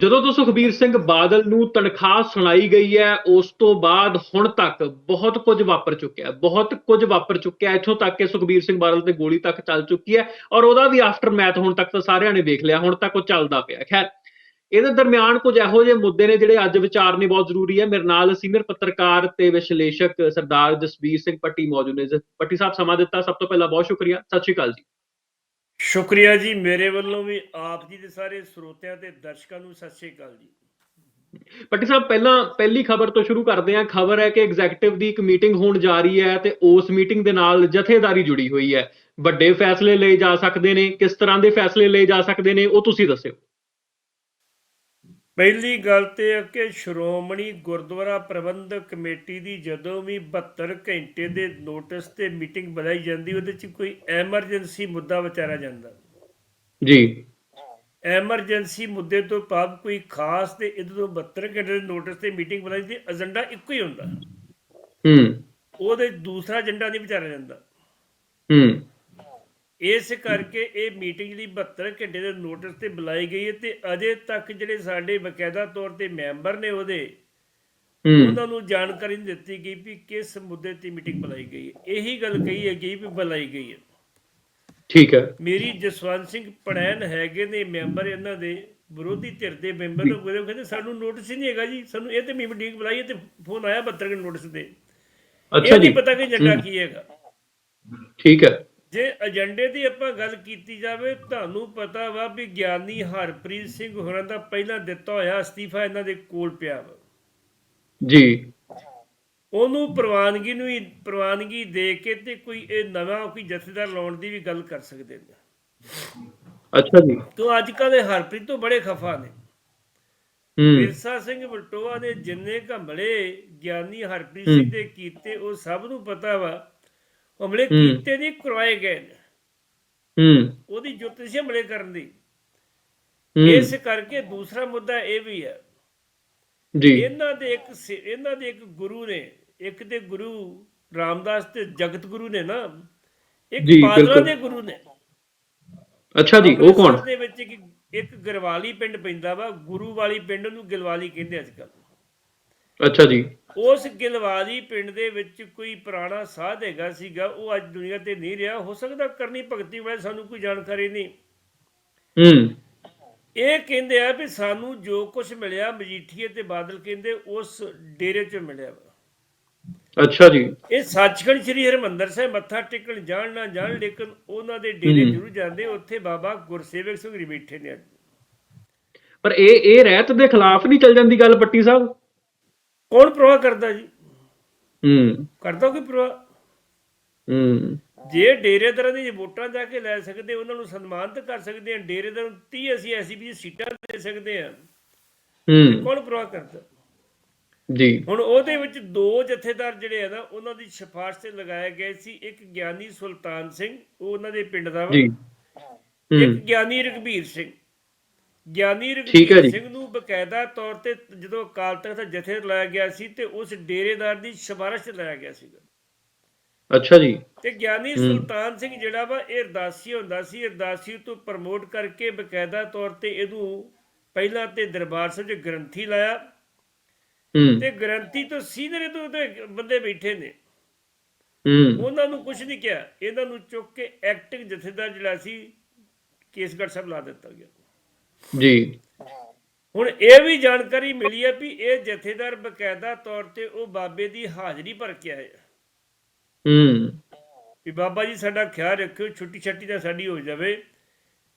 ਜਦੋਂ ਤੋਂ ਸੁਖਬੀਰ ਸਿੰਘ ਬਾਦਲ ਨੂੰ ਤਨਖਾਹ ਸੁਣਾਈ ਗਈ ਹੈ, ਉਸ ਤੋਂ ਬਾਅਦ ਹੁਣ ਤੱਕ ਬਹੁਤ ਕੁਝ ਵਾਪਰ ਚੁੱਕਿਆ ਹੈ, ਬਹੁਤ ਕੁਝ ਵਾਪਰ ਚੁੱਕਿਆ ਹੈ। ਇੱਥੋਂ ਤੱਕ ਕਿ ਸੁਖਬੀਰ ਸਿੰਘ ਬਾਦਲ ਤੇ ਗੋਲੀ ਤੱਕ ਚੱਲ ਚੁੱਕੀ ਹੈ ਔਰ ਉਹਦਾ ਵੀ ਆਫਟਰ ਮੈਥ ਹੁਣ ਤੱਕ ਤਾਂ ਸਾਰਿਆਂ ਨੇ ਵੇਖ ਲਿਆ, ਹੁਣ ਤੱਕ ਉਹ ਚੱਲਦਾ ਪਿਆ। ਖੈਰ, ਇਹਦੇ ਦਰਮਿਆਨ ਕੁਝ ਇਹੋ ਜਿਹੇ ਮੁੱਦੇ ਨੇ ਜਿਹੜੇ ਅੱਜ ਵਿਚਾਰਨੇ ਬਹੁਤ ਜ਼ਰੂਰੀ ਹੈ। ਮੇਰੇ ਨਾਲ ਸੀਨੀਅਰ ਪੱਤਰਕਾਰ ਤੇ ਵਿਸ਼ਲੇਸ਼ਕ ਸਰਦਾਰ ਜਸਬੀਰ ਸਿੰਘ ਪੱਟੀ ਮੌਜੂਦ ਨੇ। ਪੱਟੀ ਸਾਹਿਬ, ਸਮਾਂ ਦਿੱਤਾ, ਸਭ ਤੋਂ ਪਹਿਲਾਂ ਬਹੁਤ ਸ਼ੁਕਰੀਆ। ਸਤਿ ਸ਼੍ਰੀ ਅਕਾਲ ਜੀ। ਸ਼ੁਕਰੀਆ ਜੀ ਮੇਰੇ ਵੱਲੋਂ ਵੀ, ਆਪ ਜੀ ਦੇ ਸਾਰੇ ਸਰੋਤਿਆਂ ਤੇ ਦਰਸ਼ਕਾਂ ਨੂੰ ਸਤਿ ਸ਼੍ਰੀ ਅਕਾਲ ਜੀ। ਪੱਟੀ ਸਾਹਿਬ, ਪਹਿਲਾਂ ਪਹਿਲੀ ਖਬਰ ਤੋਂ ਸ਼ੁਰੂ ਕਰਦੇ ਹਾਂ। ਖਬਰ ਹੈ ਕਿ ਐਗਜ਼ੈਕਟਿਵ ਦੀ ਇੱਕ ਮੀਟਿੰਗ ਹੋਣ ਜਾ ਰਹੀ ਹੈ ਤੇ ਉਸ ਮੀਟਿੰਗ ਦੇ ਨਾਲ ਜਥੇਦਾਰੀ ਜੁੜੀ ਹੋਈ ਹੈ। ਵੱਡੇ ਫੈਸਲੇ ਲਏ ਜਾ ਸਕਦੇ ਨੇ, ਕਿਸ ਤਰ੍ਹਾਂ ਦੇ ਫੈਸਲੇ ਲਏ ਜਾ ਸਕਦੇ ਨੇ, ਉਹ ਤੁਸੀਂ ਦੱਸਿਓ। ਪਹਿਲੀ ਗੱਲ ਤੇ ਹੈ ਕਿ ਸ਼੍ਰੋਮਣੀ ਗੁਰਦੁਆਰਾ ਪ੍ਰਬੰਧਕ ਕਮੇਟੀ ਦੀ ਜਦੋਂ ਵੀ 72 ਘੰਟੇ ਦੇ ਨੋਟਿਸ ਤੇ ਮੀਟਿੰਗ ਬੁਲਾਈ ਜਾਂਦੀ ਉਹਦੇ 'ਚ ਕੋਈ ਐਮਰਜੈਂਸੀ ਮੁੱਦਾ ਵਿਚਾਰਿਆ ਜਾਂਦਾ। ਜੀ। ਐਮਰਜੈਂਸੀ ਮੁੱਦੇ ਤੋਂ ਬਾਅਦ ਕੋਈ ਖਾਸ ਤੇ ਇਹਦੇ ਤੋਂ 72 ਘੰਟੇ ਦੇ ਨੋਟਿਸ ਤੇ ਮੀਟਿੰਗ ਬੁਲਾਈ ਦੀ ਏਜੰਡਾ ਇੱਕੋ ਹੀ ਹੁੰਦਾ। ਹੂੰ। ਉਹਦੇ ਦੂਸਰਾ ਏਜੰਡਾ ਨਹੀਂ ਵਿਚਾਰਿਆ ਜਾਂਦਾ। ਹੂੰ। ਇਸ ਕਰਕੇ ਇਹ ਮੀਟਿੰਗ ਜਿਹੜੀ 72 ਘੰਟੇ ਦੇ ਨੋਟਿਸ ਤੇ ਬੁਲਾਈ ਗਈ ਹੈ ਤੇ ਅਜੇ ਤੱਕ ਜਿਹੜੇ ਸਾਡੇ ਬਕਾਇਦਾ ਤੌਰ ਤੇ ਮੈਂਬਰ ਨੇ ਉਹਦੇ ਉਹਨਾਂ ਨੂੰ ਜਾਣਕਾਰੀ ਨਹੀਂ ਦਿੱਤੀ ਗਈ ਵੀ ਕਿਸ ਮੁੱਦੇ ਤੇ ਮੀਟਿੰਗ ਬੁਲਾਈ ਗਈ ਹੈ। ਇਹੀ ਗੱਲ ਕਹੀ ਹੈ ਗਈ ਵੀ ਬੁਲਾਈ ਗਈ ਹੈ। ਠੀਕ ਹੈ। ਮੇਰੀ ਜਸਵੰਤ ਸਿੰਘ ਪੜੈਨ ਹੈਗੇ ਨੇ ਮੈਂਬਰ ਇਹਨਾਂ ਦੇ ਵਿਰੋਧੀ ਧਿਰ ਦੇ ਮੈਂਬਰ ਨੂੰ ਕਹਿੰਦੇ ਕਹਿੰਦੇ ਸਾਨੂੰ ਨੋਟਿਸ ਹੀ ਨਹੀਂ ਹੈਗਾ ਜੀ ਸਾਨੂੰ ਇਹ ਤੇ ਮੀਟਿੰਗ ਬੁਲਾਈ ਤੇ ਫੋਨ ਆਇਆ 72 ਘੰਟੇ ਨੋਟਿਸ ਤੇ। ਅੱਛਾ ਇਹ ਜੀ। ਨਹੀਂ ਪਤਾ ਕਿ ਏਜੰਡਾ ਕੀ ਹੈਗਾ। ਠੀਕ ਹੈ। ਜੇ ਏਜੰਡੇ ਦੀ ਆਪਾਂ ਗੱਲ ਕੀਤੀ ਜਾਵੇ ਤੁਹਾਨੂੰ ਪਤਾ ਵਾ ਵੀ ਗਿਆਨੀ ਹਰਪ੍ਰੀਤ ਸਿੰਘ ਹੋਰਾਂ ਦਾ ਪਹਿਲਾਂ ਦਿੱਤਾ ਹੋਇਆ ਅਸਤੀਫਾ ਇਹਨਾਂ ਦੇ ਕੋਲ ਪਿਆ ਵਾ। ਜੀ। ਉਹਨੂੰ ਪ੍ਰਵਾਨਗੀ ਨੂੰ ਹੀ ਪ੍ਰਵਾਨਗੀ ਦੇ ਕੇ ਤੇ ਕੋਈ ਇਹ ਨਵਾਂ ਕੋਈ ਜਥੇਦਾਰ ਲਾਉਣ ਦੀ ਵੀ ਗੱਲ ਕਰ ਸਕਦੇ ਨੇ। ਅੱਛਾ ਜੀ। ਤੋਂ ਅੱਜ ਕੱਲ੍ਹ ਹਰਪ੍ਰੀਤ ਤੋਂ ਬੜੇ ਖਫਾ ਨੇ। ਵਿਰਸਾ ਸਿੰਘ ਬਲਟੋਆ ਨੇ ਜਿੰਨੇ ਹਮਲੇ ਗਿਆਨੀ ਹਰਪ੍ਰੀਤ ਸਿੰਘ ਦੇ ਕੀਤੇ ਉਹ ਸਭ ਨੂੰ ਪਤਾ ਵਾ ਹਮਲੇ ਕੀਤੇ ਨਹੀਂ ਕਰਵਾਏ ਗਏ ਨੇ। ਹੂੰ। ਉਹਦੀ ਜੁੱਤ ਸੀ ਹਮਲੇ ਕਰਨ ਦੀ। ਇਸ ਕਰਕੇ ਦੂਸਰਾ ਮੁੱਦਾ ਇਹ ਵੀ ਹੈ। ਜੀ। ਇਹਨਾਂ ਦੇ ਇੱਕ ਇਹਨਾਂ ਦੇ ਇੱਕ ਗੁਰੂ ਨੇ ਇੱਕ ਦੇ ਗੁਰੂ ਰਾਮਦਾਸ ਤੇ ਜਗਤ ਗੁਰੂ ਨੇ ਨਾ ਇੱਕ ਬਾਦਲਾਂ। ਦੇ ਗੁਰੂ ਨੇ। ਅੱਛਾ ਜੀ ਉਹ ਕੌਣ? ਦੇ ਵਿੱਚ ਇੱਕ ਇੱਕ ਗਰਵਾਲੀ ਪਿੰਡ ਪੈਂਦਾ ਵਾ ਗੁਰੂ ਵਾਲੀ ਪਿੰਡ ਨੂੰ ਗਿਲਵਾਲੀ ਕਹਿੰਦੇ ਅੱਜ ਕੱਲ ਅੱਛਾ ਜੀ। ਉਸ ਗਿਲਵਾਲੀ ਪਿੰਡ ਦੇ ਵਿੱਚ ਕੋਈ ਪੁਰਾਣਾ ਸਾਧ ਹੈਗਾ ਸੀਗਾ ਉਹ ਅੱਜ ਦੁਨੀਆ ਤੇ ਨਹੀਂ ਰਿਹਾ। ਹੋ ਸਕਦਾ ਕਰਨੀ ਭਗਤੀ ਬਾਰੇ ਸਾਨੂੰ ਕੋਈ ਜਾਣਕਾਰੀ ਨਹੀਂ। ਹੂੰ। ਇਹ ਕਹਿੰਦੇ ਆ ਵੀ ਸਾਨੂੰ ਜੋ ਕੁਝ ਮਿਲਿਆ ਮਜੀਠੀਏ ਤੇ ਬਾਦਲ ਕਹਿੰਦੇ ਉਸ ਡੇਰੇ 'ਚ ਮਿਲਿਆ ਅੱਛਾ ਜੀ। ਇਹ ਸੱਚਖੰਡ ਸ੍ਰੀ ਹਰਿਮੰਦਰ ਸਾਹਿਬ ਮੱਥਾ ਟੇਕਣ ਜਾਣ ਨਾ ਜਾਣ ਲੇਕਿਨ ਉਹਨਾਂ ਦੇ ਡੇਰੇ। ਜ਼ਰੂਰ ਜਾਂਦੇ। ਉੱਥੇ ਬਾਬਾ ਗੁਰਸੇਵਕ ਸਿੰਘ ਜੀ ਬੈਠੇ ਨੇ ਪਰ ਇਹ ਇਹ ਰਹਿਤ ਦੇ ਖਿਲਾਫ ਨਹੀਂ ਚੱਲ ਜਾਂਦੀ ਗੱਲ ਪੱਟੀ ਸਾਹਿਬ? ਕੌਣ ਪ੍ਰਵਾਹ ਕਰਦਾ ਜੀ? ਹੂੰ। ਕਰਦਾ ਕੋਈ ਪ੍ਰਵਾਹ? ਹੂੰ। ਜੇ ਡੇਰੇਦਾਰਾਂ ਦੀ ਵੋਟਾਂ ਜਾ ਕੇ ਲੈ ਸਕਦੇ ਉਹਨਾਂ ਨੂੰ ਸਨਮਾਨਿਤ ਕਰ ਸਕਦੇ ਆ ਡੇਰੇਦਾਰਾਂ ਨੂੰ 30 ਅਸੀਂ ਐਸੀ ਵੀ ਸੀਟਾਂ ਦੇ ਸਕਦੇ ਆ ਹੂੰ। ਕੌਣ ਪ੍ਰਵਾਹ ਕਰਦਾ? ਜੀ। ਹੁਣ ਉਹਦੇ ਵਿੱਚ ਦੋ ਜਥੇਦਾਰ ਜਿਹੜੇ ਆ ਨਾ ਉਹਨਾਂ ਦੀ ਸਿਫਾਰਿਸ਼ ਤੇ ਲਗਾਏ ਗਏ ਸੀ ਇੱਕ ਗਿਆਨੀ ਸੁਲਤਾਨ ਸਿੰਘ ਉਹ ਉਹਨਾਂ ਦੇ ਪਿੰਡ ਦਾ ਵਾ। ਜੀ। ਇੱਕ ਗਿਆਨੀ ਰਘਬੀਰ ਸਿੰਘ। ਗਿਆਨੀ ਠੀਕ ਹੈ ਰਘਬੀਰ ਜੀ। ਸਿੰਘ ਨੂੰ ਬਕਾਇਦਾ ਤੌਰ ਤੇ ਜਦੋਂ ਅਕਾਲ ਤਖਤ ਦਾ ਜਥੇ ਲਾਇਆ ਗਿਆ ਸੀ ਤੇ ਉਸ ਡੇਰੇਦਾਰ ਦੀ ਸਿਫਾਰਿਸ਼ ਤੇ ਲਾਇਆ ਗਿਆ ਸੀਗਾ। ਅੱਛਾ ਜੀ। ਤੇ ਗਿਆਨੀ। ਸੁਲਤਾਨ ਸਿੰਘ ਜਿਹੜਾ ਵਾ ਇਹ ਅਰਦਾਸੀ ਹੁੰਦਾ ਸੀ। ਅਰਦਾਸੀ ਤੋਂ ਪ੍ਰਮੋਟ ਕਰਕੇ ਬਕਾਇਦਾ ਤੌਰ ਤੇ ਇਹਨੂੰ ਪਹਿਲਾਂ ਤੇ ਦਰਬਾਰ ਸਾਹਿਬ 'ਚ ਗ੍ਰੰਥੀ ਲਾਇਆ। ਹੂੰ। ਤੇ ਗ੍ਰੰਥੀ ਤੋਂ ਸੀਨੀਅਰ ਤੋਂ ਉਹਦੇ ਬੰਦੇ ਬੈਠੇ ਨੇ। ਹੂੰ। ਉਹਨਾਂ ਨੂੰ ਕੁਝ ਨਹੀਂ ਕਿਹਾ। ਇਹਨਾਂ ਨੂੰ ਚੁੱਕ ਕੇ ਐਕਟਿੰਗ ਜਥੇਦਾਰ ਜਿਹੜਾ ਸੀ ਕੇਸਗੜ੍ਹ ਸਾਹਿਬ ਲਾ ਦਿੱਤਾ ਗਿਆ। ਜੀ। ਹੁਣ ਇਹ ਵੀ ਜਾਣਕਾਰੀ ਮਿਲੀ ਹੈ ਵੀ ਇਹ ਜਥੇਦਾਰ ਬਕਾਇਦਾ ਤੌਰ ਤੇ ਉਹ ਬਾਬੇ ਦੀ ਹਾਜ਼ਰੀ ਭਰ ਕੇ ਆਏ ਹੂੰ। ਵੀ ਬਾਬਾ ਜੀ ਸਾਡਾ ਖਿਆਲ ਰੱਖਿਓ ਛੁੱਟੀ ਛੱਟੀ ਤਾਂ ਸਾਡੀ ਹੋ ਜਾਵੇ।